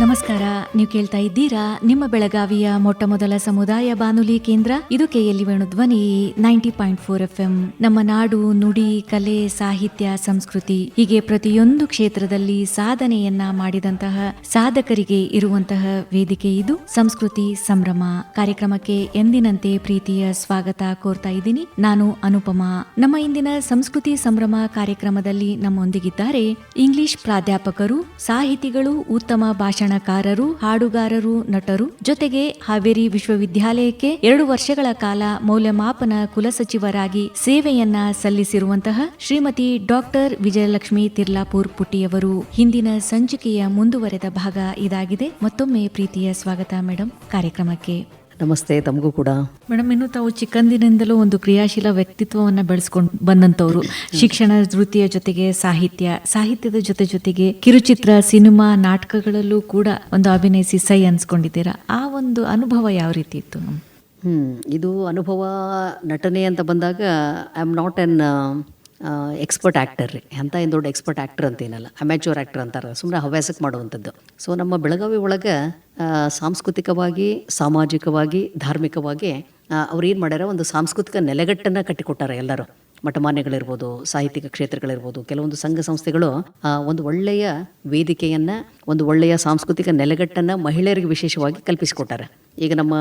ನಮಸ್ಕಾರ. ನೀವು ಕೇಳ್ತಾ ಇದ್ದೀರಾ ನಿಮ್ಮ ಬೆಳಗಾವಿಯ ಮೊಟ್ಟ ಮೊದಲ ಸಮುದಾಯ ಬಾನುಲಿ ಕೇಂದ್ರ. ಇದು KLE Venu Dhwani ninety point four F M ನಮ್ಮ ನಾಡು, ನುಡಿ, ಕಲೆ, ಸಾಹಿತ್ಯ, ಸಂಸ್ಕೃತಿ ಹೀಗೆ ಪ್ರತಿಯೊಂದು ಕ್ಷೇತ್ರದಲ್ಲಿ ಸಾಧನೆಯನ್ನ ಮಾಡಿದಂತಹ ಸಾಧಕರಿಗೆ ಇರುವಂತಹ ವೇದಿಕೆ ಇದು. ಸಂಸ್ಕೃತಿ ಸಂಭ್ರಮ ಕಾರ್ಯಕ್ರಮಕ್ಕೆ ಎಂದಿನಂತೆ ಪ್ರೀತಿಯ ಸ್ವಾಗತ ಕೋರ್ತಾ ಇದ್ದೀನಿ. ನಾನು ಅನುಪಮಾ. ನಮ್ಮ ಇಂದಿನ ಸಂಸ್ಕೃತಿ ಸಂಭ್ರಮ ಕಾರ್ಯಕ್ರಮದಲ್ಲಿ ನಮ್ಮೊಂದಿಗಿದ್ದಾರೆ ಇಂಗ್ಲಿಷ್ ಪ್ರಾಧ್ಯಾಪಕರು, ಸಾಹಿತಿಗಳು, ಉತ್ತಮ ಭಾಷಣಕಾರರು ಹಾಡುಗಾರರು, ನಟರು ಜೊತೆಗೆ ಹಾವೇರಿ ವಿಶ್ವವಿದ್ಯಾಲಯಕ್ಕೆ ಎರಡು ವರ್ಷಗಳ ಕಾಲ ಮೌಲ್ಯಮಾಪನ ಕುಲಸಚಿವರಾಗಿ ಸೇವೆಯನ್ನ ಸಲ್ಲಿಸಿರುವಂತಹ ಶ್ರೀಮತಿ ಡಾಕ್ಟರ್ ವಿಜಯಲಕ್ಷ್ಮಿ ತಿರ್ಲಾಪುರ್ ಪುಟ್ಟಿಯವರು. ಹಿಂದಿನ ಸಂಚಿಕೆಯ ಮುಂದುವರೆದ ಭಾಗ ಇದಾಗಿದೆ. ಮತ್ತೊಮ್ಮೆ ಪ್ರೀತಿಯ ಸ್ವಾಗತ ಮೇಡಮ್ ಕಾರ್ಯಕ್ರಮಕ್ಕೆ ನಮಸ್ತೆ ತಮಗೂ ಕೂಡ. ಮೇಡಮ್ ಇನ್ನು ತಾವು ಚಿಕ್ಕಂದಿನಿಂದಲೂ ಒಂದು ಕ್ರಿಯಾಶೀಲ ವ್ಯಕ್ತಿತ್ವವನ್ನ ಬೆಳೆಸ್ಕೊಂಡು ಬಂದಂತವರು ಶಿಕ್ಷಣ ವೃತ್ತಿಯ ಜೊತೆಗೆ ಸಾಹಿತ್ಯ ಸಾಹಿತ್ಯದ ಜೊತೆ ಜೊತೆಗೆ ಕಿರುಚಿತ್ರ ಸಿನಿಮಾ ನಾಟಕಗಳಲ್ಲೂ ಕೂಡ ಒಂದು ಅಭಿನಯಿಸಿ ಸೈ ಅನ್ಸ್ಕೊಂಡಿದ್ದೀರಾ? ಆ ಒಂದು ಅನುಭವ ಯಾವ ರೀತಿ ಇತ್ತು ಇದು ಅನುಭವ ನಟನೆ ಅಂತ ಬಂದಾಗ I am not an expert actor ರೀ. ಎಂಥ ಏನು ದೊಡ್ಡ ಎಕ್ಸ್ಪರ್ಟ್ ಆ್ಯಕ್ಟರ್ ಅಂತೇನಲ್ಲ ಅಮ್ಯಾಚೂರ್ ಆ್ಯಕ್ಟರ್ ಅಂತಾರೆ ಸುಮ್ಮನೆ ಹವ್ಯಾಸಕ್ಕೆ ಮಾಡುವಂಥದ್ದು. ಸೊ ನಮ್ಮ ಬೆಳಗಾವಿ ಒಳಗೆ ಸಾಂಸ್ಕೃತಿಕವಾಗಿ, ಸಾಮಾಜಿಕವಾಗಿ, ಧಾರ್ಮಿಕವಾಗಿ ಅವ್ರು ಏನು ಮಾಡ್ಯಾರ, ಒಂದು ಸಾಂಸ್ಕೃತಿಕ ನೆಲೆಗಟ್ಟನ್ನು ಕಟ್ಟಿಕೊಟ್ಟಾರೆ ಎಲ್ಲರೂ. ಮಠಮಾನ್ಯಗಳಿರ್ಬೋದು, ಸಾಹಿತ್ಯಿಕ ಕ್ಷೇತ್ರಗಳಿರ್ಬೋದು, ಕೆಲವೊಂದು ಸಂಘ ಸಂಸ್ಥೆಗಳು ಒಂದು ಒಳ್ಳೆಯ ವೇದಿಕೆಯನ್ನು, ಒಂದು ಒಳ್ಳೆಯ ಸಾಂಸ್ಕೃತಿಕ ನೆಲೆಗಟ್ಟನ್ನು ಮಹಿಳೆಯರಿಗೆ ವಿಶೇಷವಾಗಿ ಕಲ್ಪಿಸಿಕೊಟ್ಟಾರೆ. ಈಗ ನಮ್ಮ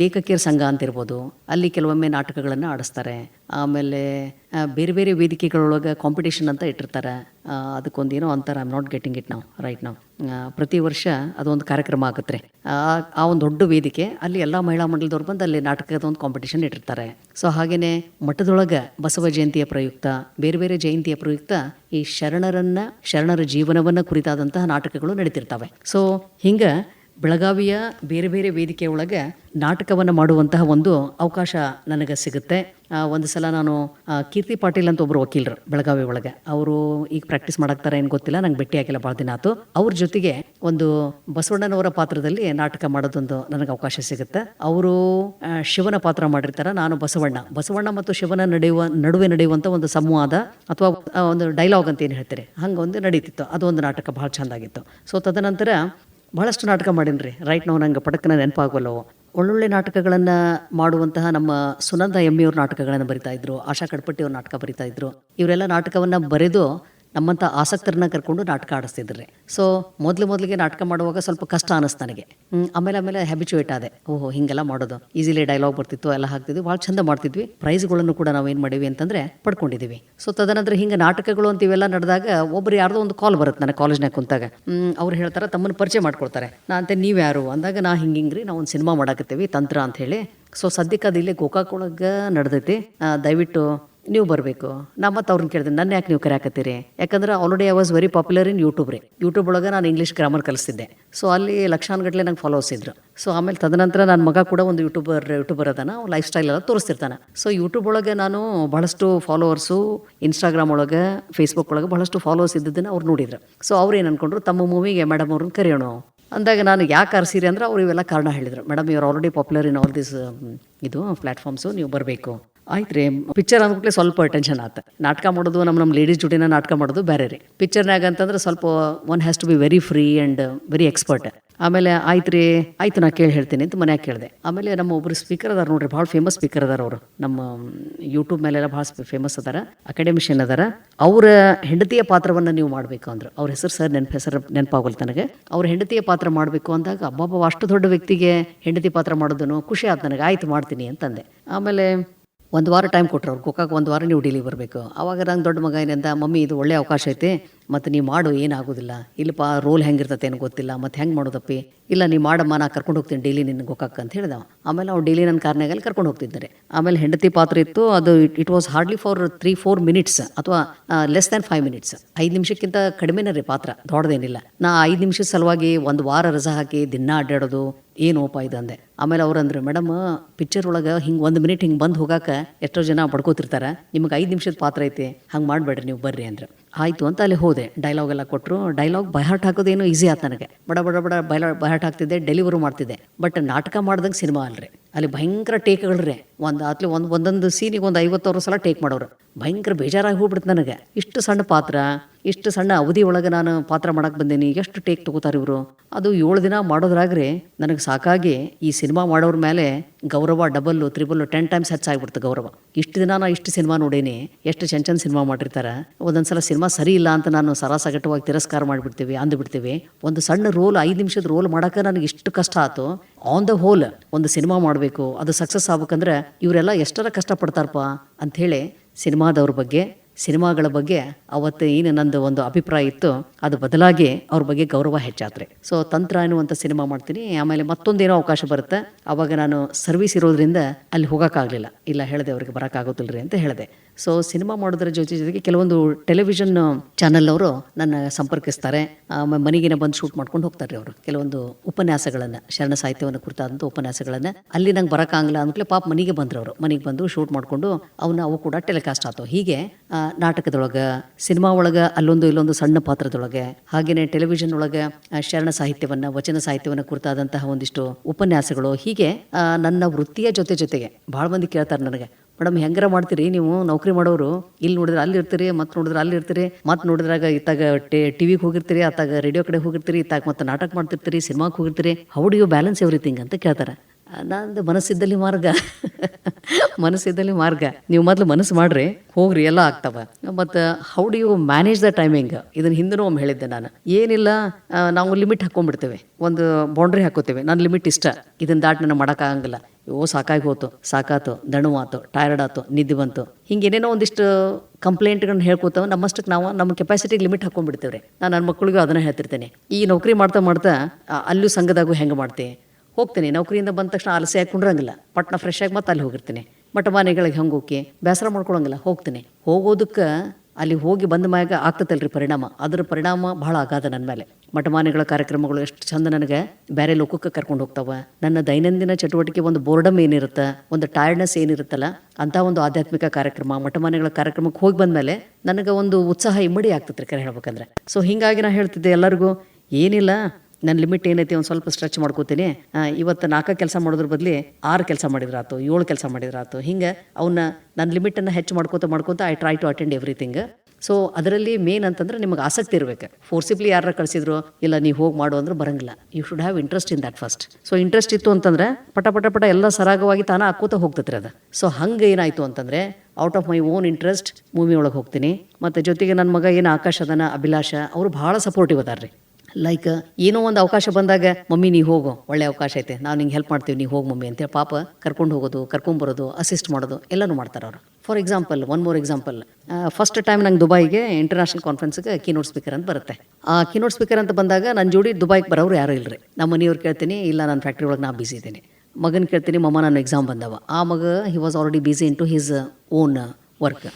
ಲೇಖಕಿಯರ ಸಂಘ ಅಂತಿರ್ಬೋದು, ಅಲ್ಲಿ ಕೆಲವೊಮ್ಮೆ ನಾಟಕಗಳನ್ನು ಆಡಿಸ್ತಾರೆ. ಆಮೇಲೆ ಬೇರೆ ಬೇರೆ ವೇದಿಕೆಗಳೊಳಗೆ ಕಾಂಪಿಟೇಷನ್ ಅಂತ ಇಟ್ಟಿರ್ತಾರೆ. ಅದಕ್ಕೊಂದೇನೋ ಅಂತಾರೆ ಐಮ್ ನಾಟ್ ಗೆಟಿಂಗ್ ಇಟ್ ನಾವು ರೈಟ್ ನಾವು ಪ್ರತಿ ವರ್ಷ ಅದೊಂದು ಕಾರ್ಯಕ್ರಮ ಆಗುತ್ತೆ. ಆ ಒಂದು ದೊಡ್ಡ ವೇದಿಕೆ, ಅಲ್ಲಿ ಎಲ್ಲ ಮಹಿಳಾ ಮಂಡಲದವ್ರು ಬಂದು ಅಲ್ಲಿ ನಾಟಕದ ಒಂದು ಕಾಂಪಿಟೇಷನ್ ಇಟ್ಟಿರ್ತಾರೆ. ಸೊ ಹಾಗೆಯೇ ಮಠದೊಳಗೆ ಬಸವ ಜಯಂತಿಯ ಪ್ರಯುಕ್ತ, ಬೇರೆ ಬೇರೆ ಜಯಂತಿಯ ಪ್ರಯುಕ್ತ ಈ ಶರಣರನ್ನ, ಶರಣರ ಜೀವನವನ್ನ ಕುರಿತಾದಂತಹ ನಾಟಕಗಳು ನಡೀತಿರ್ತವೆ. ಸೊ ಹಿಂಗೆ ಬೆಳಗಾವಿಯ ಬೇರೆ ಬೇರೆ ವೇದಿಕೆ ಒಳಗೆ ನಾಟಕವನ್ನು ಮಾಡುವಂತಹ ಒಂದು ಅವಕಾಶ ನನಗೆ ಸಿಗುತ್ತೆ. ಒಂದು ಸಲ ನಾನು ಕೀರ್ತಿ ಪಾಟೀಲ್ ಅಂತ ಒಬ್ಬರು ವಕೀಲರು ಬೆಳಗಾವಿ ಒಳಗೆ. ಅವರು ಈಗ ಪ್ರಾಕ್ಟೀಸ್ ಮಾಡಾಕ್ತಾರೆ ಏನು ಗೊತ್ತಿಲ್ಲ, ನಂಗೆ ಭೇಟಿ ಆಗಿಲ್ಲ ಭಾಳ ದಿನ ಆಯ್ತು ಅವ್ರ ಜೊತೆಗೆ ಒಂದು ಬಸವಣ್ಣನವರ ಪಾತ್ರದಲ್ಲಿ ನಾಟಕ ಮಾಡೋದೊಂದು ನನಗೆ ಅವಕಾಶ ಸಿಗುತ್ತೆ. ಅವರು ಶಿವನ ಪಾತ್ರ ಮಾಡಿರ್ತಾರೆ, ನಾನು ಬಸವಣ್ಣ. ಬಸವಣ್ಣ ಮತ್ತು ಶಿವನ ನಡೆಯುವ, ನಡುವೆ ನಡೆಯುವಂಥ ಒಂದು ಸಂವಾದ ಅಥವಾ ಒಂದು ಡೈಲಾಗ್ ಅಂತ ಏನು ಹೇಳ್ತಾರೆ? ಹಂಗೆ ಒಂದು ನಡೀತಿತ್ತು. ಅದೊಂದು ನಾಟಕ ಭಾಳ ಚೆಂದಾಗಿತ್ತು. ಸೊ ತದನಂತರ ಬಹಳಷ್ಟು ನಾಟಕ ಮಾಡೀನಿ ರೈಟ್ ನಾವು ನಂಗೆ ಪಟಕನ ನೆನಪಾಗಲ್ಲವು ಒಳ್ಳೊಳ್ಳೆ ನಾಟಕಗಳನ್ನು ಮಾಡುವಂತಹ ನಮ್ಮ ಸುನಂದ ಎಮ್ಮಿಯವ್ರ ನಾಟಕಗಳನ್ನು ಬರಿತಾ ಇದ್ರು, ಆಶಾ ಕಡ್ಪಟ್ಟಿಯವ್ರ ನಾಟಕ ಬರಿತಾ ಇದ್ರು. ಇವರೆಲ್ಲ ನಾಟಕವನ್ನು ಬರೆದು ನಮ್ಮಂಥ ಆಸಕ್ತರನ್ನ ಕರ್ಕೊಂಡು ನಾಟಕ ಆಡಿಸ್ತಿದ್ರು ಸೊ ಮೊದಲು ಮೊದಲಿಗೆ ನಾಟಕ ಮಾಡುವಾಗ ಸ್ವಲ್ಪ ಕಷ್ಟ ಅನಿಸ್ತು ನನಗೆ. ಆಮೇಲೆ ಆಮೇಲೆ ಹ್ಯಾಬಿಚುಯೇಟ್ ಆದೆ. ಓಹೋ, ಹಿಂಗೆಲ್ಲ ಮಾಡೋದು. ಈಸಿಲಿ ಡೈಲಾಗ್ ಬರ್ತಿತ್ತು, ಎಲ್ಲ ಹಾಕ್ತಿದ್ವಿ. ಭಾಳ ಚಂದ ಮಾಡ್ತಿದ್ವಿ. ಪ್ರೈಸ್ಗಳನ್ನು ಕೂಡ ನಾವು ಏನು ಮಾಡೀವಿ ಅಂತಂದರೆ ಪಡ್ಕೊಂಡಿದ್ದೀವಿ ಸೊ ತದನಂತರ ಹಿಂಗೆ ನಾಟಕಗಳು ಅಂತ ಇವೆಲ್ಲ ನಡೆದಾಗ ಒಬ್ರು ಯಾರ್ದೋ ಒಂದು ಕಾಲ್ ಬರುತ್ತೆ ನನಗೆ ಕಾಲೇಜ್ನಾಗ ಕುಂತಾಗ. ಅವ್ರು ಹೇಳ್ತಾರೆ, ತಮ್ಮನ್ನು ಪರಿಚಯ ಮಾಡ್ಕೊಡ್ತಾರೆ. ನಾ ಅಂತ, ನೀವು ಯಾರು? ಅಂದಾಗ, ನಾ ಹಿಂಗೆ ರೀ ನಾವು ಒಂದು ಸಿನಿಮಾ ಮಾಡಾಕತ್ತೀವಿ, ತಂತ್ರ ಅಂತ ಹೇಳಿ. ಸೊ ಸದ್ಯಕ್ಕೆ ಅದು ಇಲ್ಲಿ ಗೋಕಾಕ್ ಒಳಗೆ ನಡೆದೈತಿ ದಯವಿಟ್ಟು ನೀವು ಬರಬೇಕು. ನಾ ಮತ್ತೆ ಅವ್ರನ್ನ ಕೇಳಿದೆ ನನ್ನ ಯಾಕೆ ನೀವು ಕರೆಯಾಕತ್ತೀರಿ ಯಾಕಂದ್ರೆ already I was very popular in YouTube ರೀ. ಯೂಟ್ಯೂಬ್ ಒಳಗೆ ನಾನು ಇಂಗ್ಲೀಷ್ ಗ್ರಾಮರ್ ಕಲಿಸ್ತಿದ್ದೆ. ಸೊ ಅಲ್ಲಿ ಲಕ್ಷಾನುಗಟ್ಟಲೆ ನಂಗೆ ಫಾಲೋವರ್ಸ್ ಇದ್ರು. ಸೊ ಆಮೇಲೆ ತದನಂತರ ನನ್ನ ಮಗ ಕೂಡ ಒಂದು ಯೂಟ್ಯೂಬರ್ ಯೂಟ್ಯೂಬರ್ ಅದಾನ ಲೈಫ್ ಸ್ಟೈಲ್ ಎಲ್ಲ ತೋರಿಸ್ತಿರ್ತಾನೆ. ಸೊ ಯೂಟ್ಯೂಬ್ ಒಳಗೆ ನಾನು ಬಹಳಷ್ಟು ಫಾಲೋವರ್ಸು ಇನ್ಸ್ಟಾಗ್ರಾಮ್ ಒಳಗೆ ಫೇಸ್ಬುಕ್ ಒಳಗೆ ಬಹಳಷ್ಟು ಫಾಲೋವರ್ಸ್ ಇದ್ದದನ್ನು ಅವ್ರು ನೋಡಿದ್ರು. ಸೊ ಅವ್ರು ಏನು ಅನ್ಕೊಂಡ್ರು, ತಮ್ಮ ಮೂವಿಗೆ ಮೇಡಮ್ ಅವ್ರನ್ನ ಕರೆಯೋಣ. ಅಂದಾಗ ನಾನು ಯಾಕೆ ಕರೆಸಿರಿ ಅಂದ್ರೆ ಅವ್ರು ಇವೆಲ್ಲ ಕಾರಣ ಹೇಳಿದ್ರು. ಮೇಡಮ್ ಇವ್ರು already popular in all this ಇದು ಪ್ಲಾಟ್ಫಾರ್ಮ್ಸು ನೀವು ಬರಬೇಕು. ಆಯ್ತು ರೀ ಪಿಕ್ಚರ್ ಅಂದ್ಬಿಟ್ಲೆ ಸ್ವಲ್ಪ ಟೆನ್ಷನ್ ಆತ. ನಾಟಕ ಮಾಡೋದು ನಮ್ಮ ನಮ್ಮ ಲೇಡೀಸ್ ಜೊತೆನ ನಾಟಕ ಮಾಡೋದು ಬೇರೆ ರೀ. ಪಿಕ್ಚರ್ನಾಗ ಅಂತಂದ್ರೆ ಸ್ವಲ್ಪ one has to be very free and very expert ಆಮೇಲೆ ಆಯ್ತು ರೀ ಆಯ್ತು ನಾ ಕೇಳಿ ಹೇಳ್ತೀನಿ ಅಂತ ಮನ್ಯಾಗ ಕೇಳಿದೆ. ಆಮೇಲೆ ನಮ್ಮ ಒಬ್ಬರು ಸ್ಪೀಕರ್ ಅದಾರ ನೋಡ್ರಿ, ಭಾಳ ಫೇಮಸ್ ಸ್ಪೀಕರ್ ಅದಾರ ಅವರು. ನಮ್ಮ ಯೂಟ್ಯೂಬ್ ಮೇಲೆಲ್ಲ ಭಾಳ ಫೇಮಸ್ ಅದಾರ ಅಕಾಡೆಮಿಷಿಯನ್ ಅದಾರ. ಅವರ ಹೆಂಡತಿಯ ಪಾತ್ರವನ್ನು ನೀವು ಮಾಡಬೇಕು ಅಂದ್ರೆ. ಅವ್ರ ಹೆಸರು ಸರ್, ನೆನಪು, ಹೆಸರು ನೆನಪಾಗಲ್ಲ ನನಗೆ ಅವ್ರ ಹೆಂಡತಿಯ ಪಾತ್ರ ಮಾಡಬೇಕು ಅಂದಾಗ, ಅಬ್ಬಬ್ಬ, ಅಷ್ಟು ದೊಡ್ಡ ವ್ಯಕ್ತಿಗೆ ಹೆಂಡತಿ ಪಾತ್ರ ಮಾಡೋದನ್ನು ಖುಷಿ ಆಯ್ತು ನನಗೆ, ಆಯ್ತು ಮಾಡ್ತೀನಿ ಅಂತಂದೆ. ಆಮೇಲೆ ಒಂದು ವಾರ ಟೈಮ್ ಕೊಟ್ಟರು ಅವ್ರು. ಗೋಕಾಕ್ ಒಂದು ವಾರ ನೀವು ಡೆಲ್ಲಿ ಬರಬೇಕು. ಆವಾಗ ನಂಗೆ ದೊಡ್ಡ ಮಗ ಏನಂದ ಮಮ್ಮಿ, ಇದು ಒಳ್ಳೆ ಅವಕಾಶ ಐತೆ. ಮತ್ತು ನೀವು ಮಾಡು, ಏನಾಗೋದಿಲ್ಲ. ಇಲ್ಲಪ್ಪ ರೋಲ್ ಹೆಂಗಿರ್ತತೆ ಏನು ಗೊತ್ತಿಲ್ಲ. ಮತ್ತು ಹೆಂಗೆ ಮಾಡೋದಪ್ಪಿ? ಇಲ್ಲ ನೀವು ಮಾಡಮ್ಮ, ನಾ ಕರ್ಕೊಂಡು ಹೋಗ್ತೀನಿ ಡೈಲಿ ನಿನ್ನ ಗೋಕಾಕ್ ಅಂತ ಹೇಳಿದವ. ಆಮೇಲೆ ಅವ್ನು ಡೈಲಿ ನನ್ನ ಕಾರ್ನಾಗಲ್ಲಿ ಕರ್ಕೊಂಡು ಹೋಗ್ತಿದ್ದಾರೆ. ಆಮೇಲೆ ಹೆಂಡತಿ ಪಾತ್ರ ಇತ್ತು. ಅದು it was hardly for three four minutes ಅಥವಾ ಲೆಸ್ ದ್ಯಾನ್ ಫೈವ್ ಮಿನಿಟ್ಸ್ ಐದು ನಿಮಿಷಕ್ಕಿಂತ ಕಡಿಮೆನೇ ರೀ ಪಾತ್ರ. ದೊಡ್ಡದೇನಿಲ್ಲ. ನಾ ಐದು ನಿಮಿಷದ ಸಲುವಾಗಿ ಒಂದು ವಾರ ರಜಾ ಹಾಕಿ ದಿನ ಅಡ್ಡಾಡೋದು ಏನೋಪ ಇದು ಅಂದೆ. ಆಮೇಲೆ ಅವ್ರು ಅಂದ್ರೆ, ಮೇಡಮ್ ಪಿಕ್ಚರ್ ಒಳಗೆ ಹಿಂಗೆ ಒಂದು ಮಿನಿಟ್ ಹಿಂಗೆ ಬಂದು ಹೋಗಾಕ ಎಷ್ಟೋ ಜನ ಬಡ್ಕೋತಿರ್ತಾರೆ ನಿಮಗೆ ಐದು ನಿಮಿಷದ ಪಾತ್ರ ಐತಿ. ಹಂಗೆ ಮಾಡಬೇಡ್ರಿ, ನೀವು ಬರ್ರಿ ಅಂದ್ರೆ. ಆಯಿತು ಅಂತ ಅಲ್ಲಿ ಹೋದೆ. ಡೈಲಾಗ್ ಎಲ್ಲ ಕೊಟ್ಟರು ಡೈಲಾಗ್ ಬೈಹಾಟ್ ಹಾಕೋದೇನು ಈಸಿ ಆಯ್ತು ನನಗೆ. ಬಡ ಬಡ ಬಡ ಬೈಲಾ ಬೈಹಾಟ್ ಹಾಕ್ತಿದ್ದೆ ಡೆಲಿವರಿ ಮಾಡ್ತಿದ್ದೆ. ಬಟ್ ನಾಟಕ ಮಾಡ್ದಂಗೆ ಸಿನಿಮಾ ಅಲ್ರಿ. ಅಲ್ಲಿ ಭಯಂಕರ ಟೇಕ್ಗಳ್ರಿ ಒಂದು ಆತ್ಲಿ ಒಂದು ಒಂದೊಂದು ಸೀನಿಗೆ ಒಂದು ಐವತ್ತಾರು ಸಲ ಟೇಕ್ ಮಾಡೋರು. ಭಯಂಕರ ಬೇಜಾರಾಗಿ ಹೋಗ್ಬಿಡ್ತು ನನಗೆ. ಇಷ್ಟು ಸಣ್ಣ ಪಾತ್ರ, ಇಷ್ಟು ಸಣ್ಣ ಅವಧಿ ಒಳಗೆ ನಾನು ಪಾತ್ರ ಮಾಡಕ್ಕೆ ಬಂದೀನಿ. ಎಷ್ಟು ಟೇಕ್ ತಗೋತಾರೆ ಇವರು? ಅದು ಏಳು ದಿನ ಮಾಡೋದ್ರಾಗ್ರಿ ನನಗೆ ಸಾಕಾಗಿ ಈ ಸಿನಿಮಾ ಮಾಡೋರ ಮೇಲೆ ಗೌರವ ಡಬಲ್ಲು ತ್ರಿಬಲ್ಲು ಟೆನ್ ಟೈಮ್ಸ್ ಹೆಚ್ಚಾಗ್ಬಿಡ್ತು ಗೌರವ. ಇಷ್ಟು ದಿನ ನಾನು ಇಷ್ಟು ಸಿನಿಮಾ ನೋಡೀನಿ. ಎಷ್ಟು ಚೆನ್ನ ಚೆನ್ನ ಸಿನಿಮಾ ಮಾಡಿರ್ತಾರೆ. ಒಂದೊಂದ್ಸಲ ಸಿನಿಮಾ ಸರಿ ಇಲ್ಲ ಅಂತ ನಾನು ಸರಾಸಗಟವಾಗಿ ತಿರಸ್ಕಾರ ಮಾಡಿಬಿಡ್ತೀವಿ, ಅಂದ್ಬಿಡ್ತೀವಿ. ಒಂದು ಸಣ್ಣ ರೋಲ್, ಐದು ನಿಮಿಷದ ರೋಲ್ ಮಾಡೋಕೆ ನನಗೆ ಇಷ್ಟು ಕಷ್ಟ ಆಯ್ತು ಆನ್ ದ ಹೋಲ್ ಒಂದು ಸಿನಿಮಾ ಮಾಡಬೇಕು, ಅದು ಸಕ್ಸಸ್ ಆಗ್ಬೇಕಂದ್ರೆ ಇವರೆಲ್ಲ ಎಷ್ಟರ ಕಷ್ಟಪಡ್ತಾರಪ್ಪ ಅಂಥೇಳಿ ಸಿನಿಮಾದವ್ರ ಬಗ್ಗೆ, ಸಿನಿಮಾಗಳ ಬಗ್ಗೆ ಅವತ್ತು ಏನು ನಂದು ಒಂದು ಅಭಿಪ್ರಾಯ ಇತ್ತು ಅದು ಬದಲಾಗಿ ಅವ್ರ ಬಗ್ಗೆ ಗೌರವ ಹೆಚ್ಚಾದ್ರೆ ಸೊ ತಂತ್ರ ಅನ್ನುವಂಥ ಸಿನಿಮಾ ಮಾಡ್ತೀನಿ, ಆಮೇಲೆ ಮತ್ತೊಂದೇನೋ ಅವಕಾಶ ಬರುತ್ತೆ. ಅವಾಗ ನಾನು ಸರ್ವಿಸ್ ಇರೋದ್ರಿಂದ ಅಲ್ಲಿ ಹೋಗೋಕ್ಕಾಗಲಿಲ್ಲ. ಇಲ್ಲ, ಹೇಳಿದೆ ಅವ್ರಿಗೆ ಬರೋಕ್ಕಾಗೋದಿಲ್ಲ ರೀ ಅಂತ ಹೇಳಿದೆ. ಸೊ ಸಿನಿಮಾ ಮಾಡೋದ್ರ ಜೊತೆ ಜೊತೆಗೆ ಕೆಲವೊಂದು ಟೆಲಿವಿಷನ್ ಚಾನಲ್ ಅವರು ನನ್ನ ಸಂಪರ್ಕಿಸ್ತಾರೆ. ಮನೆಗಿನ ಬಂದು ಶೂಟ್ ಮಾಡ್ಕೊಂಡು ಹೋಗ್ತಾರೆ ಅವರು. ಕೆಲವೊಂದು ಉಪನ್ಯಾಸಗಳನ್ನು, ಶರಣ ಸಾಹಿತ್ಯವನ್ನು ಕುರಿತಾದಂಥ ಉಪನ್ಯಾಸಗಳನ್ನು. ಅಲ್ಲಿ ನಂಗೆ ಬರೋಕ್ಕಾಗಲ್ಲ ಅಂದ್ಮೇಲೆ ಪಾಪ ಮನೆಗೆ ಬಂದ್ರು ಅವರು. ಮನೆಗೆ ಬಂದು ಶೂಟ್ ಮಾಡಿಕೊಂಡು ಅವನ್ನ ಅವು ಕೂಡ ಟೆಲಿಕಾಸ್ಟ್ ಆತು. ಹೀಗೆ ನಾಟಕದೊಳಗೆ ಸಿನಿಮಾ ಒಳಗೆ, ಅಲ್ಲೊಂದು ಇಲ್ಲೊಂದು ಸಣ್ಣ ಪಾತ್ರದೊಳಗೆ, ಹಾಗೇನೆ ಟೆಲಿವಿಷನ್ ಒಳಗೆ ಶರಣ ಸಾಹಿತ್ಯವನ್ನ, ವಚನ ಸಾಹಿತ್ಯವನ್ನು ಕುರಿತಾದಂತಹ ಒಂದಿಷ್ಟು ಉಪನ್ಯಾಸಗಳು. ಹೀಗೆ ನನ್ನ ವೃತ್ತಿಯ ಜೊತೆ ಜೊತೆಗೆ, ಭಾಳ ಮಂದಿ ಕೇಳ್ತಾರೆ ನನಗೆ ಮೇಡಮ್, ಹೆಂಗಾರ ಮಾಡ್ತೀರಿ ನೀವು? ನೌಕರಿ ಮಾಡೋರು. ಇಲ್ಲಿ ನೋಡಿದ್ರೆ ಅಲ್ಲಿ ಇರ್ತೀರಿ, ಮತ್ತೆ ನೋಡಿದ್ರೆ ಅಲ್ಲಿ ಇರ್ತೀರಿ, ಮತ್ತೆ ನೋಡಿದ್ರಾಗ ಇತ್ತಾಗ ಟಿವಿಗೆ ಹೋಗಿರ್ತೀರಿ ಆತಾಗ ರೇಡಿಯೋ ಕಡೆ ಹೋಗಿರ್ತೀರಿ, ಇತ್ತಾಗ ಮತ್ತೆ ನಾಟಕ ಮಾಡ್ತಿರ್ತೀರಿ, ಸಿನಿಮಾಗೆ ಹೋಗಿರ್ತೀರಿ. ಹೌ ಬ್ಯಾಲೆನ್ಸ್ ಎವ್ರಿಥಿಂಗ್ ಅಂತ ಕೇಳ್ತಾರೆ. ನಂದು ಮನಸ್ಸಿದ್ದಲ್ಲಿ ಮಾರ್ಗ. ಮನಸ್ಸಿದ್ದಲ್ಲಿ ಮಾರ್ಗ. ನೀವು ಮೊದಲು ಮನಸ್ಸು ಮಾಡ್ರಿ, ಹೋಗ್ರಿ, ಎಲ್ಲ ಆಗ್ತಾವ. ಮತ್ತು how do you manage the timing ಇದನ್ನ ಹಿಂದೂ ಒಮ್ಮೆ ಹೇಳಿದ್ದೆ ನಾನು. ಏನಿಲ್ಲ ನಾವು ಲಿಮಿಟ್ ಹಾಕೊಂಡ್ಬಿಡ್ತೇವೆ. ಒಂದು ಬೌಂಡ್ರಿ ಹಾಕೋತೇವೆ. ನನ್ನ ಲಿಮಿಟ್ ಇಷ್ಟ. ಇದನ್ನ ದಾಟಿ ನನಗೆ ಮಾಡೋಕ್ಕಾಗಂಗಿಲ್ಲ. ಓ, ಸಾಕಾಗಿ ಹೋತು. ಸಾಕಾತು. ದಣುವಾತು ಟೈರ್ಡ್ ಆತು. ನಿದ್ದೆ ಬಂತು. ಹಿಂಗೇನೇನೋ ಒಂದಿಷ್ಟು ಕಂಪ್ಲೇಂಟ್ಗಳನ್ನ ಹೇಳ್ಕೊತಾವ. ನಮ್ಮಷ್ಟಕ್ಕೆ ನಾವು ನಮ್ಮ ಕೆಪಾಸಿಟಿಗೆ ಲಿಮಿಟ್ ಹಾಕೊಂಡ್ಬಿಡ್ತೇವ್ರಿ. ನಾನು ನನ್ನ ಮಕ್ಕಳಿಗೂ ಅದನ್ನ ಹೇಳ್ತಿರ್ತೇನೆ. ಈ ನೌಕರಿ ಮಾಡ್ತಾ ಮಾಡ್ತಾ ಅಲ್ಲೂ ಸಂಘದಾಗೂ ಹೆಂಗೆ ಮಾಡ್ತೆ? ಹೋಗ್ತೀನಿ. ನೌಕರಿಯಿಂದ ಬಂದ ತಕ್ಷಣ ಆಲಸಿ ಆಗಿ ಕುಂಡ್ರಂಗಿಲ್ಲ ಪಟ್ನ ಫ್ರೆಶ್ ಆಗಿ ಮತ್ತೆ ಅಲ್ಲಿ ಹೋಗಿರ್ತೀನಿ. ಮಠ ಮನೆಗಳಿಗೆ ಹಂಗೆ ಹೋಗಿ ಬೇಸರ ಮಾಡ್ಕೊಳಂಗಿಲ್ಲ. ಹೋಗ್ತೀನಿ. ಹೋಗೋದಕ್ಕೆ ಅಲ್ಲಿ ಹೋಗಿ ಬಂದ ಮ್ಯಾಗ ಆಗ್ತದಲ್ರಿ ಪರಿಣಾಮ. ಅದರ ಪರಿಣಾಮ ಬಹಳ ಆಗಾದ ನನ್ನ ಮೇಲೆ ಮಠಮಾನೆಗಳ ಕಾರ್ಯಕ್ರಮಗಳು ಎಷ್ಟು ಚಂದ ನನಗೆ. ಬೇರೆ ಲೋಕಕ್ಕೆ ಕರ್ಕೊಂಡು ಹೋಗ್ತಾವ. ನನ್ನ ದೈನಂದಿನ ಚಟುವಟಿಕೆ ಒಂದು ಬೋರ್ಡಮ್ ಏನಿರುತ್ತೆ, ಒಂದು ಟೈರ್ಡ್ನೆಸ್ ಏನಿರುತ್ತಲ್ಲ, ಅಂತ ಒಂದು ಆಧ್ಯಾತ್ಮಿಕ ಕಾರ್ಯಕ್ರಮ ಮಠಮಾನೆಗಳ ಕಾರ್ಯಕ್ರಮಕ್ಕೆ ಹೋಗಿ ಬಂದಮೇಲೆ ನನಗೆ ಒಂದು ಉತ್ಸಾಹ ಇಮ್ಮಡಿ ರೀ ಕರೆ ಹೇಳ್ಬೇಕಂದ್ರೆ. ಸೊ ಹಿಂಗಾಗಿ ನಾ ಹೇಳ್ತಿದ್ದೆ ಎಲ್ಲರಿಗೂ, ಏನಿಲ್ಲ ನನ್ನ ಲಿಮಿಟ್ ಏನೈತಿ ಒಂದು ಸ್ವಲ್ಪ ಸ್ಟ್ರೆಚ್ ಮಾಡ್ಕೋತೀನಿ. ಇವತ್ತು ನಾಲ್ಕು ಕೆಲಸ ಮಾಡೋದ್ರ ಬದಲಿ ಆರು ಕೆಲಸ ಮಾಡಿದ್ರಾತು, ಏಳು ಕೆಲಸ ಮಾಡಿದ್ರಾತು. ಹಿಂಗೆ ಅವನ್ನ ನನ್ನ ಲಿಮಿಟನ್ನು ಹೆಚ್ಚು ಮಾಡ್ಕೋತ ಮಾಡ್ಕೋತ I try to attend everything so ಅದರಲ್ಲಿ ಮೇನ್ ಅಂತಂದ್ರೆ ನಿಮಗೆ ಆಸಕ್ತಿ ಇರಬೇಕು. ಫೋರ್ಸಿಬ್ಲಿ ಯಾರ ಕಳಿಸಿದ್ರು, ಇಲ್ಲ ನೀವು ಹೋಗಿ ಮಾಡು ಅಂದ್ರೆ ಬರಂಗಿಲ್ಲ. You should have interest in that first so interest ಇತ್ತು ಅಂತಂದ್ರೆ ಪಟ ಪಟ ಪಟ ಎಲ್ಲ ಸರಾಗವಾಗಿ ತಾನ ಹಾಕೋತ ಹೋಗ್ತೈತ್ರಿ ಅದು. ಸೊ ಹಂಗೆ ಏನಾಯ್ತು ಅಂತಂದ್ರೆ out of my own interest movie ಒಳಗೆ ಹೋಗ್ತೀನಿ. ಮತ್ತು ಜೊತೆಗೆ ನನ್ನ ಮಗ ಏನು ಆಕಾಶ ಅದನ ಅಭಿಲಾಷ, ಅವರು ಭಾಳ ಸಪೋರ್ಟಿವ್ ಅದಾರ್ರಿ. ಲೈಕ್ ಏನೋ ಒಂದು ಅವಕಾಶ ಬಂದಾಗ, ಮಮ್ಮಿ, ನೀ ಹೋಗು, ಒಳ್ಳೆ ಅವಕಾಶ ಐತೆ. ನಾವು ನಿಂಗೆ ಹೆಲ್ಪ್ ಮಾಡ್ತೀವಿ ನೀವು ಹೋಗಿ ಮಮ್ಮಿ. ಅಂತೇಳಿ ಪಾಪ ಕರ್ಕೊಂಡು ಹೋಗೋದು ಕರ್ಕೊಂಬರೋದು ಅಸಿಸ್ಟ್ ಮಾಡೋದು, ಎಲ್ಲನೂ ಮಾಡ್ತಾರೆ ಅವರು. For example one more example first time ನಂಗೆ ದುಬೈಗೆ ಇಂಟರ್ನ್ಯಾಷನಲ್ ಕಾನ್ಫರೆನ್ಸ್ಗೆ ಕೀನೋಟ್ ಸ್ಪೀಕರ್ ಅಂತ ಬರುತ್ತೆ. ಆ ಕೀನೋಟ್ ಸ್ಪೀಕರ್ ಅಂತ ಬಂದಾಗ ನನ್ನ ಜೋಡಿ ದುಬೈಗೆ ಬರೋರು ಯಾರೂ ಇಲ್ಲರಿ ನಮ್ಮ ಮನೆಯವ್ರು ಕೇಳ್ತೀನಿ, ಇಲ್ಲ, ನಾನು ಫ್ಯಾಕ್ಟ್ರಿ ಒಳಗೆ ನಾ ಬಿಸಿ ಇದ್ದೀನಿ. ಮಗನ ಕೇಳ್ತೀನಿ, ಮಮ್ಮ ನಾನು ಎಕ್ಸಾಮ್ ಬಂದವ. ಆ ಮಗ he was already busy in to his own work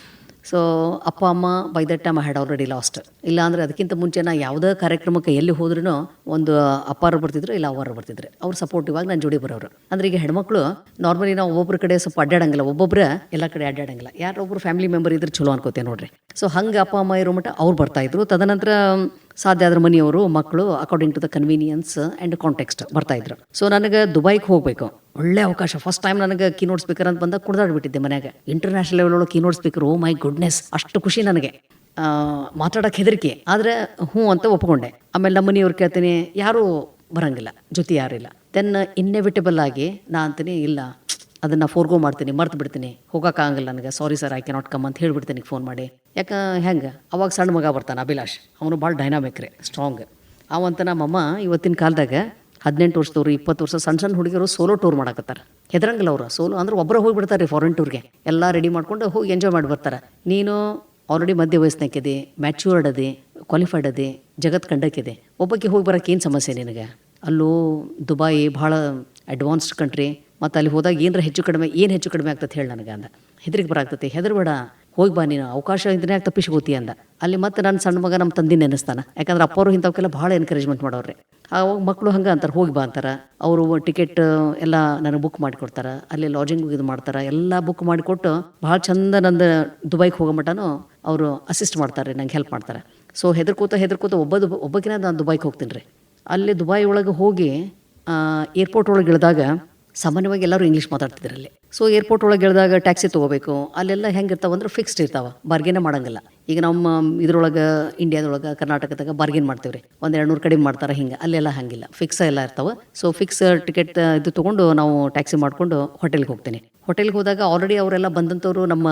so ಅಪ್ಪ, ಅಮ್ಮ by that time I had already lost ಇಲ್ಲ ಅಂದರೆ ಅದಕ್ಕಿಂತ ಮುಂಚೆ ನಾ ಯಾವುದೇ ಕಾರ್ಯಕ್ರಮಕ್ಕೆ ಎಲ್ಲಿ ಹೋದ್ರೂ ಒಂದು ಅಪ್ಪಾರು ಬರ್ತಿದ್ರು, ಇಲ್ಲ ಅವರು ಬರ್ತಿದ್ರು. ಅವ್ರು ಸಪೋರ್ಟಿವ್ ಆಗಿ ನನ್ನ ಜೋಡಿ ಬರೋರು. ಅಂದ್ರೆ ಈಗ ಹೆಣ್ಮಕ್ಳು ನಾರ್ಮಲಿ ನಾವು ಒಬ್ಬೊಬ್ಬರ ಕಡೆ ಸ್ವಲ್ಪ ಅಡ್ಡಾಡಂಗಿಲ್ಲ. ಒಬ್ಬೊಬ್ಬರ ಎಲ್ಲ ಕಡೆ ಅಡ್ಡಾಡಂಗಿಲ್ಲ. ಯಾರೊಬ್ರು ಫ್ಯಾಮಿಲಿ ಮೆಂಬರ್ ಇದ್ರೆ ಚಲೋ ಅನ್ಕೋತೇವೆ ನೋಡ್ರಿ. ಸೊ ಹಂಗೆ ಅಪ್ಪ, ಅಮ್ಮ ಇರೋ ಮಟ್ಟ ಅವ್ರು ಬರ್ತಾ ಇದ್ರು. ತದನಂತರ ಸಾಧ್ಯ ಆದ್ರೆ ಮನೆಯವರು, ಮಕ್ಕಳು according to the convenience and context ಬರ್ತಾ ಇದ್ರು. ಸೊ ನನಗೆ ದುಬೈಗೆ ಹೋಗಬೇಕು. ಒಳ್ಳೆ ಅವಕಾಶ. ಫಸ್ಟ್ ಟೈಮ್ ನನಗೆ ಕೀನೋಟ್ ಸ್ಪೀಕರ್ ಅಂತ ಬಂದಾಗ ಕುಡ್ದಾಡ್ಬಿಟ್ಟಿದ್ದೆ ಮನೆಯಾಗ. ಇಂಟರ್ನ್ಯಾಷನಲ್ ಲೆವೆಲ್ ಒಳಗೆ keynote speaker oh my goodness ಅಷ್ಟು ಖುಷಿ ನನಗೆ. ಮಾತಾಡೋಕೆ ಹೆದರಿಕೆ. ಆದರೆ ಹ್ಞೂ ಅಂತ ಒಪ್ಕೊಂಡೆ. ಆಮೇಲೆ ನಮ್ಮ ಮನೆಯವ್ರು ಕೇಳ್ತೀನಿ, ಯಾರೂ ಬರಂಗಿಲ್ಲ, ಜೊತೆ ಯಾರಿಲ್ಲ ದೆನ್ ಇನ್ನೆವಿಟೇಬಲ್ ಆಗಿ ನಾ ಅಂತೀನಿ, ಇಲ್ಲ, ಅದನ್ನು ಫೋರ್ಗೋ ಮಾಡ್ತೀನಿ, ಮರ್ತು ಬಿಡ್ತೀನಿ. ಹೋಗೋಕ್ಕಾಗಲ್ಲ ನನಗೆ sorry sir I cannot come ಅಂತ ಹೇಳಿಬಿಡ್ತೀನಿ ಫೋನ್ ಮಾಡಿ. ಯಾಕೆ, ಹೆಂಗೆ? ಅವಾಗ ಸಣ್ಣ ಮಗ ಬರ್ತಾನೆ ಅಭಿಲಾಷ್. ಅವನು ಭಾಳ ಡೈನಾಮಿಕ್ ರೀ ಸ್ಟ್ರಾಂಗ್ ಅವಂತ ನಮ್ಮಮ್ಮ ಇವತ್ತಿನ ಕಾಲದಾಗ ಹದಿನೆಂಟು ವರ್ಷದವ್ರು, ಇಪ್ಪತ್ತು ವರ್ಷ ಸಣ್ಣ ಸಣ್ಣ ಹುಡುಗಿಯರು ಸೋಲೋ ಟೂರ್ ಮಾಡಕತ್ತಾರ. ಹೆದರಂಗಿಲ್ಲ ಅವರು ಸೋಲೋ ಅಂದ್ರೆ ಒಬ್ಬರು ಹೋಗಿಬಿಡ್ತಾರೆ ಫಾರಿನ್ ಟೂರ್ಗೆ ಎಲ್ಲ ರೆಡಿ ಮಾಡ್ಕೊಂಡು ಹೋಗಿ ಎಂಜಾಯ್ ಮಾಡಿ ಬರ್ತಾರೆ. ನೀನು ಆಲ್ರೆಡಿ ಮಧ್ಯ ವಯಸ್ಸಿನಾಕಿದೆ ಮ್ಯಾಚ್ಯೂರ್ಡ್ ಅದೇ ಕ್ವಾಲಿಫೈಡ್ ಅದೇ, ಜಗತ್ ಕಂಡಕ್ಕಿದೆ. ಒಬ್ಬಕ್ಕೆ ಹೋಗಿ ಬರೋಕ್ಕೆ ಏನು ಸಮಸ್ಯೆ ನಿನಗೆ? ಅಲ್ಲೂ, ದುಬಾಯಿ ಭಾಳ ಅಡ್ವಾನ್ಸ್ಡ್ ಕಂಟ್ರಿ ಮತ್ತು ಅಲ್ಲಿ ಹೋದಾಗ ಏನರ ಹೆಚ್ಚು ಕಡಿಮೆ, ಏನು ಹೆಚ್ಚು ಕಡಿಮೆ ಆಗ್ತದೆ ಹೇಳಿ ನನಗೆ ಅಂದ. ಹೆದರಿಗೆ ಬರಾಗ್ತೈತಿ ಹೆದರ್ಬೇಡ, ಹೋಗಿ ಬಾ ನೀನು, ಅವಕಾಶ ಇದ್ರೆ ಯಾಕೆ ತಪ್ಪಿಸ್ಕೋತಿ ಅಂದ. ಅಲ್ಲಿ ಮತ್ತೆ ನನ್ನ ಸಣ್ಣ ಮಗ ನಮ್ಮ ತಂದೆ ನೆನೆಸ್ತಾನೆ. ಯಾಕಂದ್ರೆ ಅಪ್ಪವರು ಇಂಥವಕ್ಕೆಲ್ಲ ಭಾಳ ಎನ್ಕರೇಜ್ಮೆಂಟ್ ಮಾಡೋರ್ರಿ ಆವಾಗ ಮಕ್ಕಳು ಹಂಗೆ ಅಂತಾರೆ, ಹೋಗಿ ಬಾ ಅಂತಾರೆ. ಅವರು ಟಿಕೆಟ್ ಎಲ್ಲ ನನಗೆ ಬುಕ್ ಮಾಡಿಕೊಡ್ತಾರೆ ಅಲ್ಲಿ ಲಾಜಿಂಗ್ ಇದು ಮಾಡ್ತಾರೆ. ಎಲ್ಲ ಬುಕ್ ಮಾಡಿಕೊಟ್ಟು ಭಾಳ ಚಂದ ನಂದು ದುಬೈಗೆ ಹೋಗೋ ಮಟನು ಅವರು ಅಸಿಸ್ಟ್ ಮಾಡ್ತಾರೆ, ನಂಗೆ ಹೆಲ್ಪ್ ಮಾಡ್ತಾರೆ. ಸೊ ಹೆದರ್ಕೋತ ಹೆದರ್ಕೋತ ಒಬ್ಬ ಒಬ್ಬಕ್ಕಿನ ನಾನು ದುಬೈಗೆ ಹೋಗ್ತೀನಿ ರೀ ಅಲ್ಲಿ ದುಬೈ ಒಳಗೆ ಹೋಗಿ ಏರ್ಪೋರ್ಟ್ ಒಳಗೆ ಇಳಿದಾಗ ಸಾಮಾನ್ಯವಾಗಿ ಎಲ್ಲರೂ ಇಂಗ್ಲೀಷ್ ಮಾತಾಡ್ತಿದ್ರಲ್ಲಿ ಸೊ ಏರ್ಪೋರ್ಟ್ ಒಳಗೆ ಇಳಿದಾಗ ಟ್ಯಾಕ್ಸಿ ತೊಗೋಬೇಕು. ಅಲ್ಲೆಲ್ಲ ಹೆಂಗೆ ಅಂದ್ರೆ ಫಿಕ್ಸ್ಡ್ ಇರ್ತಾವೆ. ಬಾರ್ಗೇನೇ ಮಾಡಂಗಿಲ್ಲ. ಈಗ ನಮ್ಮ ಇದ್ರೊಳಗೆ ಇಂಡಿಯಾದೊಳಗೆ ಕರ್ನಾಟಕದಾಗ ಬಾರ್ಗೇನ್ ಮಾಡ್ತೀವಿ ರೀ ಒಂದು ಎರಡು ನೂರು ಕಡಿಮೆ ಮಾಡ್ತಾರೆ ಹಿಂಗೆ. ಅಲ್ಲೆಲ್ಲ ಹಂಗಿಲ್ಲ. ಫಿಕ್ಸ್ ಎಲ್ಲ ಇರ್ತಾವೆ. ಸೊ ಫಿಕ್ಸ್ ಟಿಕೆಟ್ ಇದು ತೊಗೊಂಡು ನಾವು ಟ್ಯಾಕ್ಸಿ ಮಾಡ್ಕೊಂಡು ಹೋಟೆಲ್ಗೆ ಹೋಗ್ತೀನಿ. ಹೋಟೆಲ್ಗೆ ಹೋದಾಗ ಆಲ್ರೆಡಿ ಅವರೆಲ್ಲ ಬಂದಂಥವ್ರು ನಮ್ಮ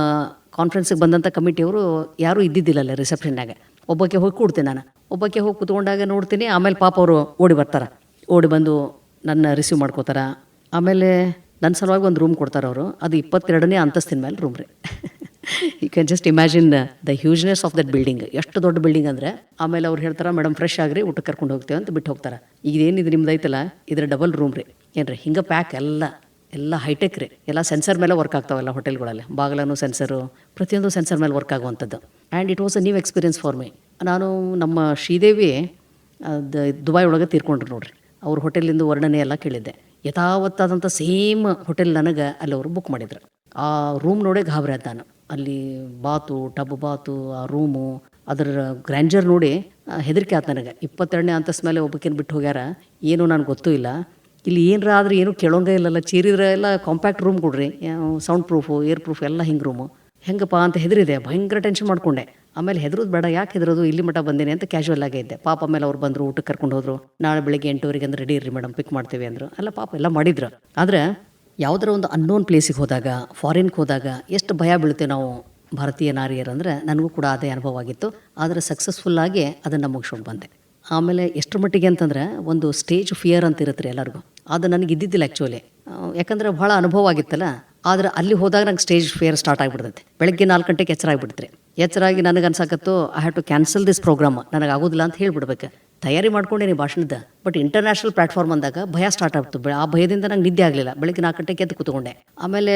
ಕಾನ್ಫರೆನ್ಸಿಗೆ ಬಂದಂಥ ಕಮಿಟಿಯವರು ಯಾರೂ ಇದ್ದಿದ್ದಿಲ್ಲ ಅಲ್ಲಿ ರಿಸೆಪ್ಷನ್ನಾಗ ಒಬ್ಬಕ್ಕೆ ಹೋಗಿ ಕೂಡ್ತೀನಿ ನಾನು. ಒಬ್ಬಕ್ಕೆ ಹೋಗಿ ಕೂತ್ಕೊಂಡಾಗ ನೋಡ್ತೀನಿ, ಆಮೇಲೆ ಪಾಪ ಅವರು ಓಡಿ ಬರ್ತಾರೆ. ಓಡಿ ಬಂದು ನನ್ನ ರಿಸೀವ್ ಮಾಡ್ಕೋತಾರೆ. ಆಮೇಲೆ ನನ್ನ ಸಲುವಾಗಿ ಒಂದು ರೂಮ್ ಕೊಡ್ತಾರೆ ಅವರು. ಅದು ಇಪ್ಪತ್ತೆರಡನೇ ಅಂತಸ್ತಿನ ಮೇಲೆ ರೂಮ್ ರೀ. You can just imagine the hugeness of that building ಎಷ್ಟು ದೊಡ್ಡ ಬಿಲ್ಡಿಂಗ್ ಅಂದರೆ, ಆಮೇಲೆ ಅವ್ರು ಹೇಳ್ತಾರೆ ಮೇಡಮ್ ಫ್ರೆಶ್ ಆಗ್ರಿ, ಊಟಕ್ಕೆ ಕರ್ಕೊಂಡು ಹೋಗ್ತೇವೆ ಅಂತ ಬಿಟ್ಟು ಹೋಗ್ತಾರೆ. ಈಗ ಏನಿದೆ ನಿಮ್ದು ಐತಲ್ಲ ಇದ್ರ ಡಬಲ್ ರೂಮ್ ರೀ. ಏನ್ರಿ, ಹಿಂಗೆ ಪ್ಯಾಕ್ ಎಲ್ಲ. ಎಲ್ಲ ಹೈಟೆಕ್ ರೀ. ಎಲ್ಲ ಸೆನ್ಸರ್ ಮೇಲೆ ವರ್ಕ್ ಆಗ್ತಾವೆಲ್ಲ ಹೋಟೆಲ್ಗಳಲ್ಲಿ ಬಾಗಿಲನು ಸೆನ್ಸರು ಪ್ರತಿಯೊಂದು ಸೆನ್ಸರ್ ಮೇಲೆ ವರ್ಕ್ ಆಗುವಂಥದ್ದು. And it was a new experience for me ನಾನು ನಮ್ಮ ಶ್ರೀದೇವಿ ದ ದುಬೈ ಒಳಗೆ ತೀರ್ಕೊಂಡ್ರು ನೋಡ್ರಿ. ಅವ್ರ ಹೋಟೆಲಿಂದು ವರ್ಣನೆ ಎಲ್ಲ ಕೇಳಿದ್ದೆ. ಯಥಾವತ್ತಾದಂಥ ಸೇಮ್ ಹೋಟೆಲ್ ನನಗೆ ಅಲ್ಲಿ ಅವರು ಬುಕ್ ಮಾಡಿದ್ರು. ಆ ರೂಮ್ ನೋಡೇ ಗಾಬರಿ ಆದ ನಾನು. ಅಲ್ಲಿ ಬಾತು ಟಬ್ ಬಾತು, ಆ ರೂಮು ಅದರ ಗ್ರ್ಯಾಂಜರ್ ನೋಡಿ ಹೆದರಿಕೆ ಆಯ್ತು ನನಗೆ. ಇಪ್ಪತ್ತೆರಡನೇ ಅಂತಸ್ ಮೇಲೆ ಒಬ್ಬಕ್ಕೇನು ಬಿಟ್ಟು ಹೋಗ್ಯಾರ? ಏನು ನನಗೆ ಗೊತ್ತೂ ಇಲ್ಲ. ಇಲ್ಲಿ ಏನರ ಆದ್ರೆ ಏನು ಕೇಳೋಂಗೇ ಇಲ್ಲಲ್ಲ. ಚೀರಿದ್ರೆ ಎಲ್ಲ ಕಾಂಪ್ಯಾಕ್ಟ್ ರೂಮ್ ಕೊಡ್ರಿ. ಸೌಂಡ್ ಪ್ರೂಫು ಏರ್ ಪ್ರೂಫ್ ಎಲ್ಲ ಹಿಂಗೆ ರೂಮು ಹೆಂಗಪ್ಪ ಅಂತ ಹೆದರಿದೆ. ಭಯಂಕರ ಟೆನ್ಷನ್ ಮಾಡ್ಕೊಂಡೆ. ಆಮೇಲೆ ಹೆದರೋದು ಬೇಡ. ಯಾಕೆ ಹೆದರೋದು? ಇಲ್ಲಿ ಮಟ್ಟ ಬಂದೇನೆ ಅಂತ ಕ್ಯಾಶುವಲ್ ಆಗೇ ಇದ್ದೆ. ಪಾಪ ಆಮೇಲೆ ಅವ್ರು ಬಂದರು ಊಟಕ್ಕೆ ಕರ್ಕೊಂಡು ಹೋದ್ರು. ನಾಳೆ ಬೆಳಿಗ್ಗೆ ಎಂಟುವರೆಗೆ ಅಂದ್ರೆ ರೆಡಿ ಇರ್ರಿ ಮೇಡಮ್ ಪಿಕ್ ಮಾಡ್ತೀವಿ ಅಂದರು. ಅಲ್ಲ ಪಾಪ ಎಲ್ಲ ಮಾಡಿದ್ರು. ಆದರೆ ಯಾವುದರ ಒಂದು ಅನ್ನೋನ್ ಪ್ಲೇಸಿಗೆ ಹೋದಾಗ ಫಾರಿನ್ಗೆ ಹೋದಾಗ ಎಷ್ಟು ಭಯ ಬೀಳುತ್ತೆ ನಾವು ಭಾರತೀಯ ನಾರಿಯರು ಅಂದರೆ ನನಗೂ ಕೂಡ ಅದೇ ಅನುಭವ ಆಗಿತ್ತು. ಆದರೆ ಸಕ್ಸಸ್ಫುಲ್ಲಾಗಿ ಅದನ್ನು ಮುಗಿಸ್ಕೊಂಡು ಬಂದೆ. ಆಮೇಲೆ ಎಷ್ಟರ ಮಟ್ಟಿಗೆ ಅಂತಂದ್ರೆ ಒಂದು ಸ್ಟೇಜ್ ಫಿಯರ್ ಅಂತ ಇರುತ್ತೆ ಎಲ್ಲರಿಗೂ. ಅದು ನನಗೆ ಇದ್ದಿದ್ದಿಲ್ಲ ಆ್ಯಕ್ಚುಲಿ ಯಾಕಂದ್ರೆ ಭಾಳ ಅನುಭವ ಆಗಿತ್ತಲ್ಲ, ಆದ್ರೆ ಅಲ್ಲಿ ಹೋದಾಗ ನಂಗೆ ಸ್ಟೇಜ್ ಫೇರ್ ಸ್ಟಾರ್ಟ್ ಆಗಿಬಿಡ್ತೈತೆ. ಬೆಳಗ್ಗೆ ನಾಲ್ಕು ಗಂಟೆಗೆ ಎಚ್ಚರ ಆಗಿಬಿಡ್ತಾರೆ. ಎಚ್ಚರಾಗಿ ನನಗೆ ಅನ್ಸಕತ್ತು I have to cancel this program ನನಗೆ ಆಗೋದಿಲ್ಲ ಅಂತ ಹೇಳ್ಬಿಡ್ಬೇಕು. ತಯಾರಿ ಮಾಡ್ಕೊಂಡೇನಿ ಭಾಷಣದ. ಬಟ್ ಇಂಟರ್ನ್ಯಾಷನಲ್ ಪ್ಲಾಟ್ಫಾರ್ಮ್ ಅಂದಾಗ ಭಯ ಸ್ಟಾರ್ಟ್ ಆಗ್ತು ಆ ಭಯದಿಂದ ನಂಗೆ ನಿದ್ದೆ ಆಗಲಿಲ್ಲ. ಬೆಳಗ್ಗೆ ನಾಲ್ಕು ಗಂಟೆಗೆ ಎದ್ದು ಕೂತ್ಕೊಂಡೆ. ಆಮೇಲೆ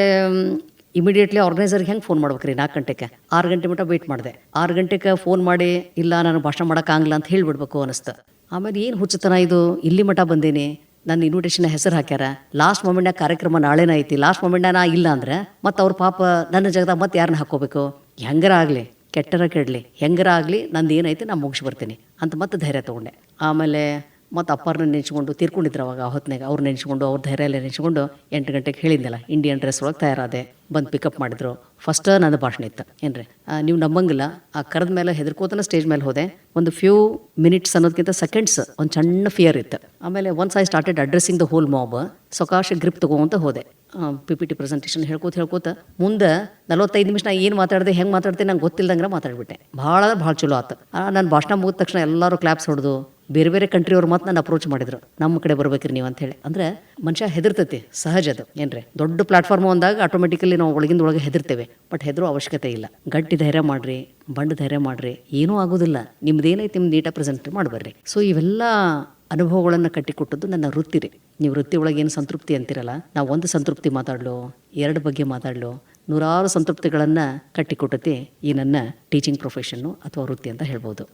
ಇಮಿಡಿಯೇಟ್ಲಿ ಆರ್ಗನೈಸರ್ಗೆ ಹೆಂಗೆ ಫೋನ್ ಮಾಡ್ಬೇಕು ರೀ ನಾಲ್ಕು ಗಂಟೆಗೆ? ಆರು ಗಂಟೆ ಮಟ್ಟ ವೆಯ್ಟ್ ಮಾಡಿದೆ. ಆರು ಗಂಟೆಗೆ ಫೋನ್ ಮಾಡಿ, ಇಲ್ಲ ನಾನು ಭಾಷಣ ಮಾಡೋಕ್ಕಾಗಲ್ಲ ಅಂತ ಹೇಳಿಬಿಡ್ಬೇಕು ಅನಿಸ್ತು ಆಮೇಲೆ ಏನು ಹುಚ್ಚುತನ ಇದು? ಇಲ್ಲಿ ಮಠ ಬಂದೇನಿ. ನನ್ನ ಇನ್ವಿಟೇಷನ್ ಹೆಸರು ಹಾಕ್ಯಾರ. ಲಾಸ್ಟ್ ಮೊಮೆಂಟ್ನಾಗ ಕಾರ್ಯಕ್ರಮ ನಾಳೆನ ಐತಿ. ಲಾಸ್ಟ್ ಮೊಮೆಂಟ್ನಾಗ ನಾ ಇಲ್ಲ ಅಂದ್ರೆ ಮತ್ತೆ ಅವ್ರ ಪಾಪ ನನ್ನ ಜಗದಾಗ ಮತ್ತೆ ಯಾರನ್ನ ಹಾಕೋಬೇಕು ಹೆಂಗರ ಆಗಲಿ, ಕೆಟ್ಟರ ಕೆಡಲಿ, ಹೆಂಗರ ಆಗಲಿ ನಂದು ಏನೈತಿ ನಾನು ಮುಗಿಸಿ ಬರ್ತೀನಿ ಅಂತ ಮತ್ತೆ ಧೈರ್ಯ ತೊಗೊಂಡೆ. ಆಮೇಲೆ ಮತ್ತು ಅಪ್ಪಾರನ್ನ ನೆನೆಸ್ಕೊಂಡು ತೀರ್ಕೊಂಡಿದ್ರು ಅವಾಗ ಆ ಹೊತ್ನಾಗ ಅವ್ರು ನೆನೆಸ್ಕೊಂಡು, ಅವ್ರ ಧೈರ್ಯ ಎಲ್ಲ ನೆನೆಸ್ಕೊಂಡು ಎಂಟು ಗಂಟೆಗೆ ಹೇಳಿದ್ನಲ್ಲ ಇಂಡಿಯನ್ ಡ್ರೆಸ್ ಒಳಗೆ ತಯಾರಾದೆ, ಬಂದು ಪಿಕಪ್ ಮಾಡಿದ್ರು. ಫಸ್ಟ್ ನನ್ನ ಭಾಷಣ ಇತ್ತು. ಏನ್ರಿ? ನೀವು ನಂಬಂಗಿಲ್ಲ. ಆ ಕರೆದ ಮೇಲೆ ಹೆದರ್ಕೋತನ ಸ್ಟೇಜ್ ಮೇಲೆ ಹೋದೆ. ಒಂದು ಫ್ಯೂ ಮಿನಿಟ್ಸ್ ಅನ್ನೋದಕ್ಕಿಂತ ಸೆಕೆಂಡ್ಸ್ ಒಂದು ಸಣ್ಣ ಫಿಯರ್ ಇತ್ತು. ಆಮೇಲೆ once I started addressing the whole mob ಸೊಕಾಶ grip ತಗೋಂತ ಹೋದೆ. ಪಿ ಪಿ ಟಿ ಪ್ರೆಸೆಂಟೇಷನ್ ಹೇಳ್ಕೋತ ಹೇಳ್ಕೋತ ಮುಂದೆ ನಲವತ್ತೈದು ನಿಮಿಷ ನಾ ಏನು ಮಾತಾಡಿದೆ, ಹೆಂಗೆ ಮಾತಾಡ್ತೀನಿ ನಂಗೆ ಗೊತ್ತಿಲ್ಲದಂಗೆ ಮಾತಾಡ್ಬಿಟ್ಟೆ. ಭಾಳ ಭಾಳ ಚಲೋ ಆತು. ನಾನು ಭಾಷಣ ಮುಗಿದ ತಕ್ಷಣ ಎಲ್ಲರೂ ಕ್ಲಾಪ್ಸ್ ಹೊಡೆದು ಬೇರೆ ಬೇರೆ ಕಂಟ್ರಿಯವ್ರು ಮತ್ತೆ ನನ್ನ ಅಪ್ರೋಚ್ ಮಾಡಿದ್ರು. ನಮ್ಮ ಕಡೆ ಬರ್ಬೇಕ್ರಿ ನೀವು ಅಂತ ಹೇಳಿ ಅಂದ್ರೆ ಮನುಷ್ಯ ಹೆದರ್ತೈತಿ, ಸಹಜ ಅದು. ಏನ್ರಿ? ದೊಡ್ಡ ಪ್ಲಾಟ್ಫಾರ್ಮ್ ಅಂದಾಗ ಆಟೋಮೆಟಿಕಲಿ ನಾವು ಒಳಗಿಂದ ಒಳಗೆ ಹೆದರ್ತೇವೆ. ಬಟ್ ಹೆದರೋ ಅವಶ್ಯಕತೆ ಇಲ್ಲ. ಗಟ್ಟಿ ಧೈರ್ಯ ಮಾಡ್ರಿ, ಬಂಡ ಧೈರ್ಯ ಮಾಡ್ರಿ, ಏನೂ ಆಗೋದಿಲ್ಲ. ನಿಮ್ದೇನೈತಿ, ನಿಮ್ದು ನೀಟಾಗಿ ಪ್ರೆಸೆಂಟ್ ಮಾಡ್ಬರ್ರಿ ಸೊ ಇವೆಲ್ಲ ಅನುಭವಗಳನ್ನು ಕಟ್ಟಿಕೊಟ್ಟದ್ದು ನನ್ನ ವೃತ್ತಿ ರೀ. ನೀವು ವೃತ್ತಿ ಒಳಗೆ ಏನು ಸಂತೃಪ್ತಿ ಅಂತಿರಲ್ಲ, ನಾವು ಒಂದು ಸಂತೃಪ್ತಿ ಮಾತಾಡ್ಲು, ಎರಡು ಬಗ್ಗೆ ಮಾತಾಡ್ಲು, ನೂರಾರು ಸಂತೃಪ್ತಿಗಳನ್ನು ಕಟ್ಟಿಕೊಟ್ಟತಿ ಈ ನನ್ನ ಟೀಚಿಂಗ್ ಪ್ರೊಫೆಷನ್ನು ಅಥವಾ ವೃತ್ತಿ ಅಂತ ಹೇಳ್ಬೋದು.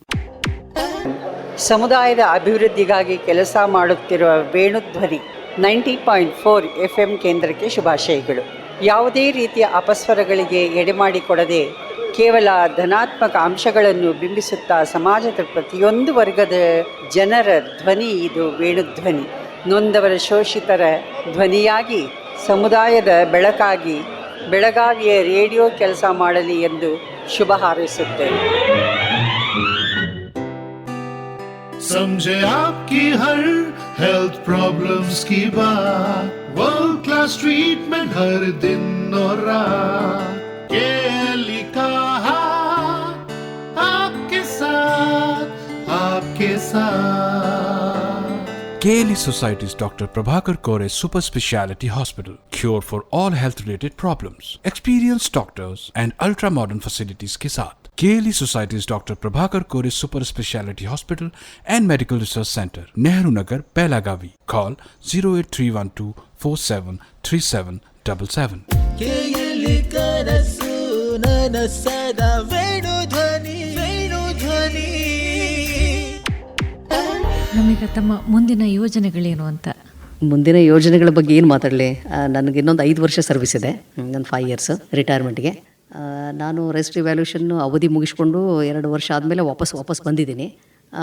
ಸಮುದಾಯದ ಅಭಿವೃದ್ಧಿಗಾಗಿ ಕೆಲಸ ಮಾಡುತ್ತಿರುವ Venudhwani ninety point four F M ಕೇಂದ್ರಕ್ಕೆ ಶುಭಾಶಯಗಳು. ಯಾವುದೇ ರೀತಿಯ ಅಪಸ್ವರಗಳಿಗೆ ಎಡೆಮಾಡಿಕೊಡದೆ ಕೇವಲ ಧನಾತ್ಮಕ ಅಂಶಗಳನ್ನು ಬಿಂಬಿಸುತ್ತಾ ಸಮಾಜದ ಪ್ರತಿಯೊಂದು ವರ್ಗದ ಜನರ ಧ್ವನಿ ಇದು ವೇಣುಧ್ವನಿ. ನೊಂದವರ ಶೋಷಿತರ ಧ್ವನಿಯಾಗಿ, ಸಮುದಾಯದ ಬೆಳಕಾಗಿ, ಬೆಳಗಾವಿಯ ರೇಡಿಯೋ ಕೆಲಸ ಮಾಡಲಿ ಎಂದು ಶುಭ ಹಾರೈಸುತ್ತೇನೆ. समझे आपकी हर हेल्थ प्रॉब्लम्स की बात। वर्ल्ड क्लास ट्रीटमेंट हर दिन और रात। के लिखा आपके साथ आपके साथ। KLE society doctor Prabhakar Kore super speciality hospital, cure for all health related problems experience doctors and ultra modern facilities के साथ। KLE Society's Dr. Prabhakar Kore Super Speciality Hospital and Medical Research Center, Nehru Nagar, Pelagavi. Call 08312 473777. ಕೇಯಲಿ ಕನಸು ನನಸದ ವೇಣು ಧ್ವನಿ ವೇಣು ಧ್ವನಿ ನಮೀಗ ತಮ್ಮ ಮುಂದಿನ ಯೋಜನೆಗಳೇನು ಅಂತ ಮುಂದಿನ ಯೋಜನೆಗಳ ಬಗ್ಗೆ ಏನು ಮಾತಾಡಲಿ ನನಗೆ ಇನ್ನೊಂದು ಐದು ವರ್ಷ ಸರ್ವಿಸ್ ಇದೆ ನನ್ನ ಫೈವ್ ಇಯರ್ಸ್ ರಿಟೈರ್ಮೆಂಟ್ಗೆ ನಾನು ರೆಸ್ಟ್ ವ್ಯಾಲ್ಯೂಷನ್ನು ಅವಧಿ ಮುಗಿಸ್ಕೊಂಡು ಎರಡು ವರ್ಷ ಆದಮೇಲೆ ವಾಪಸ್ ವಾಪಸ್ ಬಂದಿದ್ದೀನಿ.